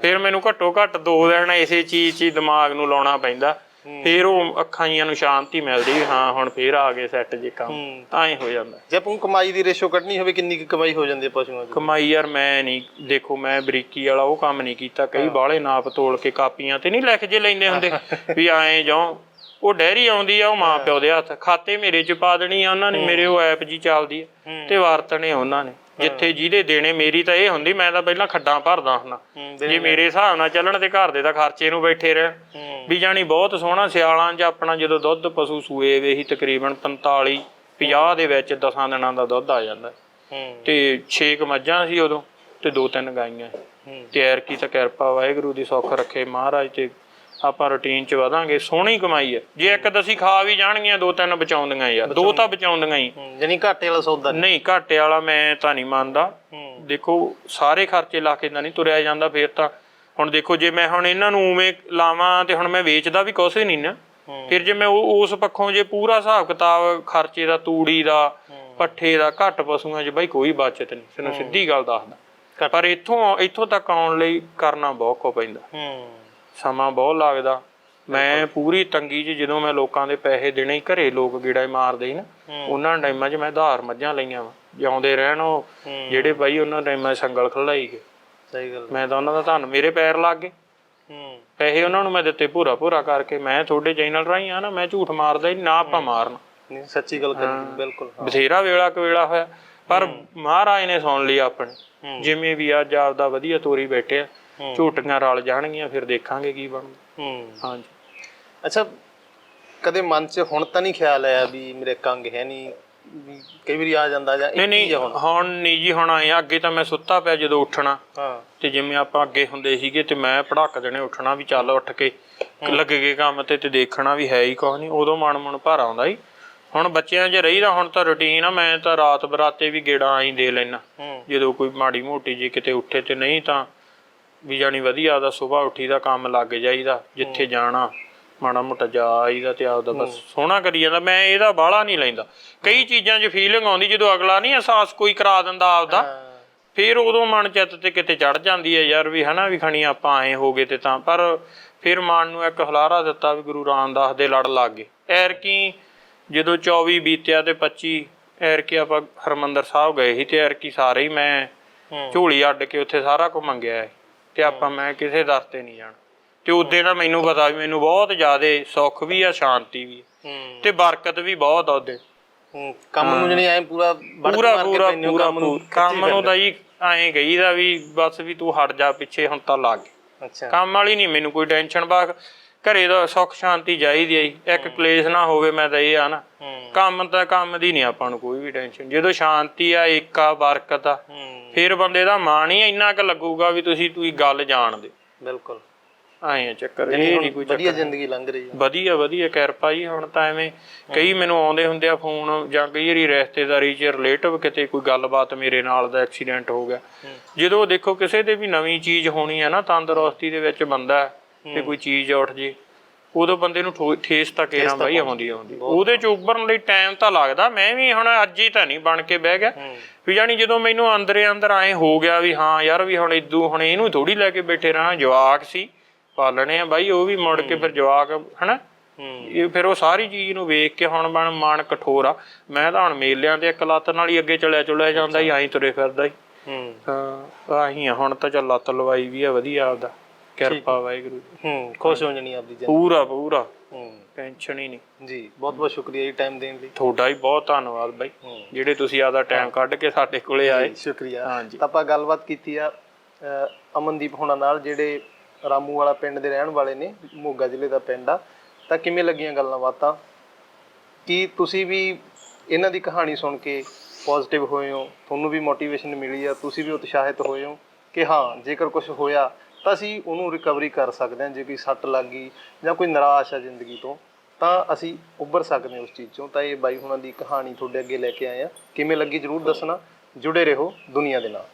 ਫਿਰ ਮੈਨੂੰ ਘੱਟੋ ਘੱਟ ਦੋ ਦਿਨ ਇਸੇ ਚੀਜ਼ 'ਚ ਦਿਮਾਗ ਨੂੰ ਲਾਉਣਾ ਪੈਂਦਾ। ਫਿਰ ਉਹ ਅੱਖਾਂ ਜੀਆਂ ਨੂੰ ਸ਼ਾਂਤੀ ਮਿਲਦੀ ਹਾਂ ਹੁਣ ਫੇਰ ਆ ਗਏ ਸੈੱਟ ਜੇ ਕੰਮ। ਤਾਂ ਹੀ ਹੋ ਜਾਂਦਾ। ਜੇ ਆਪਾਂ ਕਮਾਈ ਦੀ ਰੇਸ਼ੋ ਕੱਢਣੀ ਹੋਵੇ ਕਿੰਨੀ ਕੁ ਕਮਾਈ ਹੋ ਜਾਂਦੀ ਹੈ ਪਸ਼ੂਆਂ 'ਚ ਕਮਾਈ ਯਾਰ ਮੈਂ ਨਹੀਂ ਦੇਖੋ ਮੈਂ ਬਰੀਕੀ ਵਾਲਾ ਉਹ ਕੰਮ ਨਹੀਂ ਕੀਤਾ। ਕਈ ਬਾਹਲੇ ਨਾਪ ਤੋਲ ਕੇ ਕਾਪੀਆਂ ਤੇ ਨਹੀਂ ਲਿਖ ਜੇ ਲੈਂਦੇ ਹੁੰਦੇ [laughs] ਵੀ ਐਂ ਜਾਓ ਉਹ ਡੈਰੀ ਆਉਂਦੀ ਆ ਉਹ ਮਾਂ ਪਿਓ ਦੇ ਹੱਥ। ਖਾਤੇ ਮੇਰੇ ਚ ਪਾ ਦੇਣੀ ਆ ਉਹਨਾਂ ਨੇ ਮੇਰੇ ਉਹ ਐਪ ਜੀ ਚੱਲਦੀ ਆ। ਤੇ ਵਰਤਣੇ ਉਹਨਾਂ ਨੇ। ਜਿੱਥੇ ਜਿਹਦੇ ਦੇਣੇ ਮੇਰੀ ਤਾਂ ਇਹ ਹੁੰਦੀ ਮੈਂ ਤਾਂ ਪਹਿਲਾਂ ਖੱਡਾਂ ਭਰਦਾ ਹੁੰਦਾ। ਜੇ ਮੇਰੇ ਹਿਸਾਬ ਨਾਲ ਚੱਲਣ ਤੇ ਘਰ ਦੇ ਤਾਂ ਖਰਚੇ ਨੂੰ ਬੈਠੇ ਰਹਿਣ। ਵੀ ਜਾਣੀ ਬਹੁਤ ਸੋਹਣਾ ਸਿਆਲਾਂ 'ਚ ਆਪਣਾ ਜਦੋਂ ਦੁੱਧ ਪਸ਼ੂ ਸੂਏ ਵੇ ਹੀ ਤਕਰੀਬਨ 45 50 ਦੇ ਵਿੱਚ 10 ਦਿਨਾਂ ਦਾ ਦੁੱਧ ਆ ਜਾਂਦਾ। ਤੇ 6 ਮੱਝਾਂ ਸੀ ਉਦੋਂ ਤੇ ਦੋ ਤਿੰਨ ਗਾਈਆਂ। ਤੇ ਐਰਕੀ ਤਾਂ ਕਿਰਪਾ ਵਾਹਿਗੁਰੂ ਦੀ ਸੁੱਖ ਰੱਖੇ ਮਹਾਰਾਜ ਤੇ ਆਪਾਂ ਰੁਟੀਨ 'ਚ ਵਧਾਂਗੇ ਸੋਹਣੀ ਕਮਾਈ ਹੈ। ਜੇ ਇੱਕ ਦਸੀ ਖਾ ਵੀ ਜਾਣਗੀਆਂ ਦੋ ਤਿੰਨ ਬਚਾਉਂਦੀਆਂ ਯਾਰ ਦੋ ਤਾਂ ਬਚਾਉਂਦੀਆਂ ਹੀ। ਜਾਨੀ ਘਾਟੇ ਵਾਲਾ ਸੌਦਾ ਨਹੀਂ। ਘਾਟੇ ਵਾਲਾ ਮੈਂ ਤਾਂ ਨਹੀਂ ਮੰਨਦਾ। ਦੇਖੋ ਸਾਰੇ ਖਰਚੇ ਲਾ ਕੇ ਤਾਂ ਨਹੀਂ ਤੁਰਿਆ ਜਾਂਦਾ ਫੇਰ ਤਾਂ। ਹੁਣ ਦੇਖੋ ਜੇ ਮੈਂ ਹੁਣ ਇਹਨਾਂ ਨੂੰ ਉਵੇਂ ਲਾਵਾਂ ਤੇ ਹੁਣ ਮੈਂ ਵੇਚਦਾ ਵੀ ਕੁਛ ਨਹੀਂ ਨਾ। ਫਿਰ ਜੇ ਮੈਂ ਉਸ ਪੱਖੋਂ ਜੇ ਪੂਰਾ ਹਿਸਾਬ ਕਿਤਾਬ ਖਰਚੇ ਦਾ ਤੂੜੀ ਦਾ ਪੱਠੇ ਦਾ ਘੱਟ ਪਸ਼ੂਆਂ 'ਚ ਬਾਈ ਕੋਈ ਬਚਤ ਨਹੀਂ। ਤੈਨੂੰ ਸਿੱਧੀ ਗੱਲ ਦੱਸਦਾ। ਪਰ ਇੱਥੋਂ ਇੱਥੋਂ ਤੱਕ ਆਉਣ ਲਈ ਕਰਨਾ ਬਹੁਤ ਕੋ ਪੈਂਦਾ। ਹੂੰ। ਸਮਾਂ ਬਹੁਤ ਲੱਗਦਾ। ਮੈਂ ਪੂਰੀ ਤੰਗੀ 'ਚ ਜਦੋਂ ਮੈਂ ਲੋਕਾਂ ਦੇ ਪੈਸੇ ਦੇਣੇ ਸੀ, ਘਰੇ ਲੋਕ ਗੀੜਾ ਹੀ ਮਾਰਦੇ ਸੀ ਨਾ ਉਹਨਾਂ ਟਾਈਮਾਂ 'ਚ ਮੈਂ ਧਾਰ ਮੱਝਾਂ ਲਈਆਂ ਵਾ। ਜਿਉਂਦੇ ਰਹਿਣ ਉਹ ਹੂੰ। ਜਿਹੜੇ ਬਾਈ ਉਹਨਾਂ ਟਾਈਮਾਂ 'ਚ ਸੰਗਲ ਖਲਾਈ ਗਏ। ਸਹੀ ਗੱਲ। ਮੈਂ ਤਾਂ ਉਹਨਾਂ ਦਾ ਧੰਨ ਮੇਰੇ ਪੈਰ ਲੱਗ ਗਏ। ਹੂੰ। ਪੈਸੇ ਉਹਨਾਂ ਨੂੰ ਮੈਂ ਦਿੱਤੇ ਭੂਰਾ ਭੂਰਾ ਕਰਕੇ ਮੈਂ ਤੁਹਾਡੇ ਚੈਨਲ ਰਾਹੀਂ ਆ ਨਾ ਮੈਂ ਝੂਠ ਮਾਰਦਾ ਹੀ ਨੀ, ਆਪਾਂ ਮਾਰਨ। ਨਹੀਂ ਸੱਚੀ ਗੱਲ ਕਰੀ ਬਿਲਕੁਲ ਹਾਂ। ਬਥੇਰਾ ਵੇਲਾ ਕਵੇਲਾ ਹੋਇਆ। ਪਰ ਮਹਾਰਾਜ ਨੇ ਸੁਣ ਲਈ ਆਪਣੀ। ਹੂੰ। ਜਿਵੇਂ ਵੀ ਅੱਜ ਆਪਦਾ ਵਧੀਆ ਤੋਰੀ ਬੈਠੇ ਆ ਹੂੰ। ਝੂਟੀਆਂ ਰਲ ਜਾਣਗੀਆਂ ਫਿਰ ਦੇਖਾਂਗੇ ਕੀ ਬਣਦਾ ਹੂੰ। ਹਾਂਜੀ। ਅੱਛਾ ਕਦੇ ਮਨ 'ਚ ਹੁਣ ਤਾਂ ਨਹੀਂ ਖਿਆਲ ਆਇਆ ਵੀ ਮੇਰੇ ਕੰਗ ਹੈ ਨਹੀਂ ਕਈ ਵਾਰੀ ਆ ਜਾਂਦਾ ਜਾਂ ਨਹੀਂ ਇੱਕ ਹੀ ਨਹੀਂ ਹੁਣ? ਹੁਣ ਨਹੀਂ ਜੀ ਹੁਣ ਆਏ ਆ, ਅੱਗੇ ਤਾਂ ਮੈਂ ਸੁੱਤਾ ਪਿਆ ਜਦੋਂ ਉੱਠਣਾ। ਹਾਂ। ਤੇ ਜਿਵੇਂ ਆਪਾਂ ਅੱਗੇ ਹੁੰਦੇ ਸੀਗੇ ਤੇ ਮੈਂ ਪੜਾਕ ਦੇਣੇ ਉੱਠਣਾ ਵੀ ਚੱਲ ਉੱਠ ਕੇ ਲੱਗੇ ਗਏ ਕੰਮ ਤੇ ਤੇ ਦੇਖਣਾ ਵੀ ਹੈ ਹੀ ਕੁਛ ਨਹੀਂ ਉਦੋਂ ਮਨ ਮਨ ਭਰ ਆਉਂਦਾ ਸੀ। ਹੁਣ ਬੱਚਿਆਂ 'ਚ ਰਹੀਦਾ ਹੁਣ ਤਾਂ ਰੁਟੀਨ ਆ ਮੈਂ ਤਾਂ ਰਾਤ ਬਰਾਤੇ ਵੀ ਗੇੜਾ ਆਈ ਦੇ ਲੈਣਾ ਜਦੋਂ ਕੋਈ ਮਾੜੀ ਮੋਟੀ ਜੀ ਕਿਤੇ ਉੱਠੇ ਤੇ ਨਹੀਂ ਤਾਂ ਵੀ ਜਾਣੀ ਵਧੀਆ ਦਾ ਸਵੇਰ ਉੱਠੀ ਦਾ ਕੰਮ ਲੱਗ ਜਾਈਦਾ ਜਿੱਥੇ ਜਾਣਾ ਮਾੜਾ ਮੋਟਾ ਜਾ ਆਈਦਾ ਤੇ ਆਪਦਾ ਬਸ ਸੋਹਣਾ ਕਰੀ ਜਾਂਦਾ। ਮੈਂ ਇਹਦਾ ਬਾਹਲਾ ਨਹੀਂ ਲੈਂਦਾ। ਕਈ ਚੀਜ਼ਾਂ 'ਚ ਫੀਲਿੰਗ ਆਉਂਦੀ ਜਦੋਂ ਅਗਲਾ ਨਹੀਂ ਅਹਿਸਾਸ ਕੋਈ ਕਰਾ ਦਿੰਦਾ ਆਪਦਾ ਫਿਰ ਉਦੋਂ ਮਨ ਚਿੱਤ ਤੇ ਕਿਤੇ ਚੜ ਜਾਂਦੀ ਹੈ ਯਾਰ ਵੀ ਹਨਾ ਵੀ ਖਣੀ ਆਪਾਂ ਐ ਹੋ ਗਏ ਤੇ ਤਾਂ। ਪਰ ਫਿਰ ਮਨ ਨੂੰ ਇੱਕ ਹਲਾਰਾ ਦਿੱਤਾ ਵੀ ਗੁਰੂ ਰਾਮਦਾਸ ਦੇ ਲੜ ਲੱਗ ਗਏ। ਐਰ ਕੀ ਜਦੋਂ 24 ਬੀਤਿਆ ਤੇ 25 ਐਰ ਕੀ ਆਪਾਂ ਹਰਮੰਦਰ ਸਾਹਿਬ ਗਏ ਸੀ ਤੇ ਐਰ ਕੀ ਸਾਰੇ ਹੀ ਮੈਂ ਝੋਲੀ ਅੱਡ ਕੇ ਉੱਥੇ ਸਾਰਾ ਕੁਝ ਮੰਗਿਆ ਤੇ ਆਪਾਂ ਮੈਂ ਕਿਸੇ ਦਰ ਤੇ ਨਹੀਂ ਜਾਣਾ। ਤੇ ਉਦੋਂ ਦਾ ਮੈਨੂੰ ਪਤਾ ਵੀ ਮੈਨੂੰ ਬਹੁਤ ਜ਼ਿਆਦਾ ਸੁੱਖ ਵੀ ਆ ਸ਼ਾਂਤੀ ਵੀ ਆ। ਹੂੰ। ਤੇ ਬਰਕਤ ਵੀ ਬਹੁਤ ਆ ਉਹਦੇ। ਹੂੰ ਕੰਮ ਨੂੰ ਜਣੀ ਐ ਪੂਰਾ ਪੂਰਾ ਮਾਰ ਕੇ ਪੂਰਾ ਹੋ ਪੂਰਾ ਕੰਮ ਨੂੰ ਕੰਮ ਨੂੰ ਤਾਂ ਜੀ ਐਂ ਵੀ ਬਸ ਵੀ ਤੂੰ ਹਟ ਜਾ ਪਿੱਛੇ ਹੁਣ ਤਾਂ ਲੱਗ। ਅੱਛਾ। ਕੰਮ ਵਾਲੀ ਨਹੀਂ ਮੈਨੂੰ ਕੋਈ ਟੈਨਸ਼ਨ ਬਾਕ ਘਰੇ ਦਾ ਸੁੱਖ ਸ਼ਾਂਤੀ ਚਾਹੀਦੀ ਹੈ ਇੱਕ ਕਲੇਸ਼ ਨਾ ਹੋਵੇ ਮੈਂ ਤਾਂ ਇਹ ਆ ਨਾ। ਹੂੰ। ਕੰਮ ਤਾਂ ਕੰਮ ਦੀ ਨਹੀਂ ਆਪਾਂ ਨੂੰ ਕੋਈ ਵੀ ਟੈਨਸ਼ਨ ਜਦੋਂ ਸ਼ਾਂਤੀ ਆ ਏਕਾ ਬਰਕਤ ਆ। ਹੂੰ। ਫਿਰ ਬੰਦੇ ਦਾ ਮਾਣ ਹੀ ਇੰਨਾ ਕੁ ਲੱਗੂਗਾ ਵੀ ਤੁਸੀਂ ਤੁਸੀਂ ਗੱਲ ਜਾਣਦੇ ਬਿਲਕੁਲ। ਐਂ ਆ ਚੱਕਰ ਇਹ ਨਹੀਂ ਕੋਈ ਵਧੀਆ ਜ਼ਿੰਦਗੀ ਲੰਘ ਰਹੀ ਹੈ ਵਧੀਆ ਵਧੀਆ ਕਿਰਪਾ ਜੀ ਹੁਣ ਤਾਂ ਐਵੇਂ ਕਈ ਮੈਨੂੰ ਆਉਂਦੇ ਹੁੰਦੇ ਆ ਫੋਨ ਜਾਂ ਕਈ ਵਾਰੀ ਰਿਸ਼ਤੇਦਾਰੀ 'ਚ ਰਿਲੇਟਿਵ ਕਿਤੇ ਕੋਈ ਗੱਲਬਾਤ ਮੇਰੇ ਨਾਲ ਦਾ ਐਕਸੀਡੈਂਟ ਹੋ ਗਿਆ। ਜਦੋਂ ਦੇਖੋ ਕਿਸੇ ਦੇ ਵੀ ਨਵੀਂ ਚੀਜ਼ ਹੋਣੀ ਹੈ ਨਾ ਤੰਦਰੁਸਤੀ ਦੇ ਵਿੱਚ ਬੰਦਾ ਤੇ ਕੋਈ ਚੀਜ਼ ਉੱਠ ਜੇ। ਉਦੋਂ ਬੰਦੇ ਨੂੰ ਠੋ- ਠੇਸ ਤਾਂ ਕੇਰਾਂ ਬਾਈ ਆਉਂਦੀ ਆਉਂਦੀ ਉਹਦੇ ਚ ਉੱਭਰਨ ਲਈ ਟਾਈਮ ਤਾਂ ਲੱਗਦਾ। ਮੈਂ ਵੀ ਹੁਣ ਅੱਜ ਹੀ ਤਾਂ ਨਹੀਂ ਬਣ ਕੇ ਬਹਿ ਗਿਆ। ਵੀ ਜਾਨੀ ਜਦੋਂ ਮੈਨੂੰ ਅੰਦਰੇ ਅੰਦਰ ਐ ਹੋ ਗਿਆ ਵੀ ਹਾਂ ਯਾਰ ਵੀ ਹੁਣ ਇਦੂ ਹੁਣ ਇਹਨੂੰ ਥੋੜੀ ਲੈ ਕੇ ਬੈਠੇ ਰਹਾਂ ਜਵਾਕ ਸੀ ਪਾਲਣੇ ਆ ਬਾਈ ਉਹ ਵੀ ਮੁੜ ਕੇ ਫਿਰ ਜਵਾਕ ਹਨਾ? ਇਹ ਫਿਰ ਉਹ ਸਾਰੀ ਚੀਜ਼ ਨੂੰ ਵੇਖ ਕੇ ਹੁਣ ਮਨ ਮਨ ਕਠੋਰ। ਆ ਮੈਂ ਤਾਂ ਹੁਣ ਮੇਲਿਆਂ ਤੇ ਇੱਕ ਲੱਤ ਨਾਲ ਹੀ ਅੱਗੇ ਚਲਿਆ ਚੁਲਿਆ ਜਾਂਦਾ ਹੀ ਐਂ ਤੁਰੇ ਫਿਰਦਾ ਹੀ ਹੂੰ। ਹਾਂ ਆਹੀ ਆ ਹੁਣ ਤਾਂ ਚੱਲ ਲੱਤ ਲਵਾਈ ਵੀ ਆ ਵਧੀਆ ਆਪਦਾ। ਕਿਰਪਾ ਵਾਹਿਗੁਰੂ ਦੀ। ਹੂੰ ਖੁਸ਼ ਹੋ ਜਣੀ ਆਪਦੀ ਜ਼ਿੰਦਗੀ। ਪੂਰਾ ਪੂਰਾ। ਹੂੰ ਟੈਨਸ਼ਨ ਹੀ ਨਹੀਂ। ਜੀ। ਬਹੁਤ ਬਹੁਤ ਸ਼ੁਕਰੀਆ ਜੀ ਟਾਈਮ ਦੇਣ ਲਈ। ਤੁਹਾਡਾ ਵੀ ਬਹੁਤ ਧੰਨਵਾਦ ਬਾਈ। ਹੂੰ। ਜਿਹੜੇ ਤੁਸੀਂ ਆਦਾ ਟਾਈਮ ਕੱਢ ਕੇ ਸਾਡੇ ਕੋਲੇ ਆਏ। ਸ਼ੁਕਰੀਆ। ਹਾਂਜੀ। ਤਾਂ ਆਪਾਂ ਗੱਲਬਾਤ ਕੀਤੀ ਆ ਅ, ਅਮਨਦੀਪ ਹੋਣਾ ਨਾਲ ਜਿਹੜੇ ਰਾਮੂ ਵਾਲਾ ਪਿੰਡ ਦੇ ਰਹਿਣ ਵਾਲੇ ਨੇ ਮੋਗਾ ਜ਼ਿਲ੍ਹੇ ਦਾ ਪਿੰਡ ਆ। ਤਾਂ ਕਿਵੇਂ ਲੱਗੀਆਂ ਗੱਲਾਂ ਬਾਤਾਂ? ਕੀ ਤੁਸੀਂ ਵੀ ਇਹਨਾਂ ਦੀ ਕਹਾਣੀ ਸੁਣ ਕੇ ਪੋਜ਼ਿਟਿਵ ਹੋਏ ਹੋ? ਤੁਹਾਨੂੰ ਵੀ ਮੋਟੀਵੇਸ਼ਨ ਮਿਲੀ ਆ? ਤੁਸੀਂ ਵੀ ਉਤਸ਼ਾਹਿਤ ਹੋਏ ਹੋ? ਕਿ ਹਾਂ ਜੇਕਰ ਕੁਝ ਹੋਇਆ ਤਾਂ ਅਸੀਂ ਉਹਨੂੰ ਰਿਕਵਰੀ ਕਰ ਸਕਦੇ ਹਾਂ, ਜੇ ਕੋਈ ਸੱਟ ਲੱਗ ਗਈ ਜਾਂ ਕੋਈ ਨਿਰਾਸ਼ ਆ ਜ਼ਿੰਦਗੀ ਤੋਂ, ਤਾਂ ਅਸੀਂ ਉੱਭਰ ਸਕਦੇ ਹਾਂ ਉਸ ਚੀਜ਼ ਚੋਂ। ਤਾਂ ਇਹ ਬਾਈ ਹੁਣਾਂ ਦੀ ਕਹਾਣੀ ਤੁਹਾਡੇ ਅੱਗੇ ਲੈ ਕੇ ਆਏ ਆ ਕਿਵੇਂ ਲੱਗੀ ਜਰੂਰ ਦੱਸਣਾ। ਜੁੜੇ ਰਹੋ ਦੁਨੀਆ ਦੇ ਨਾਲ।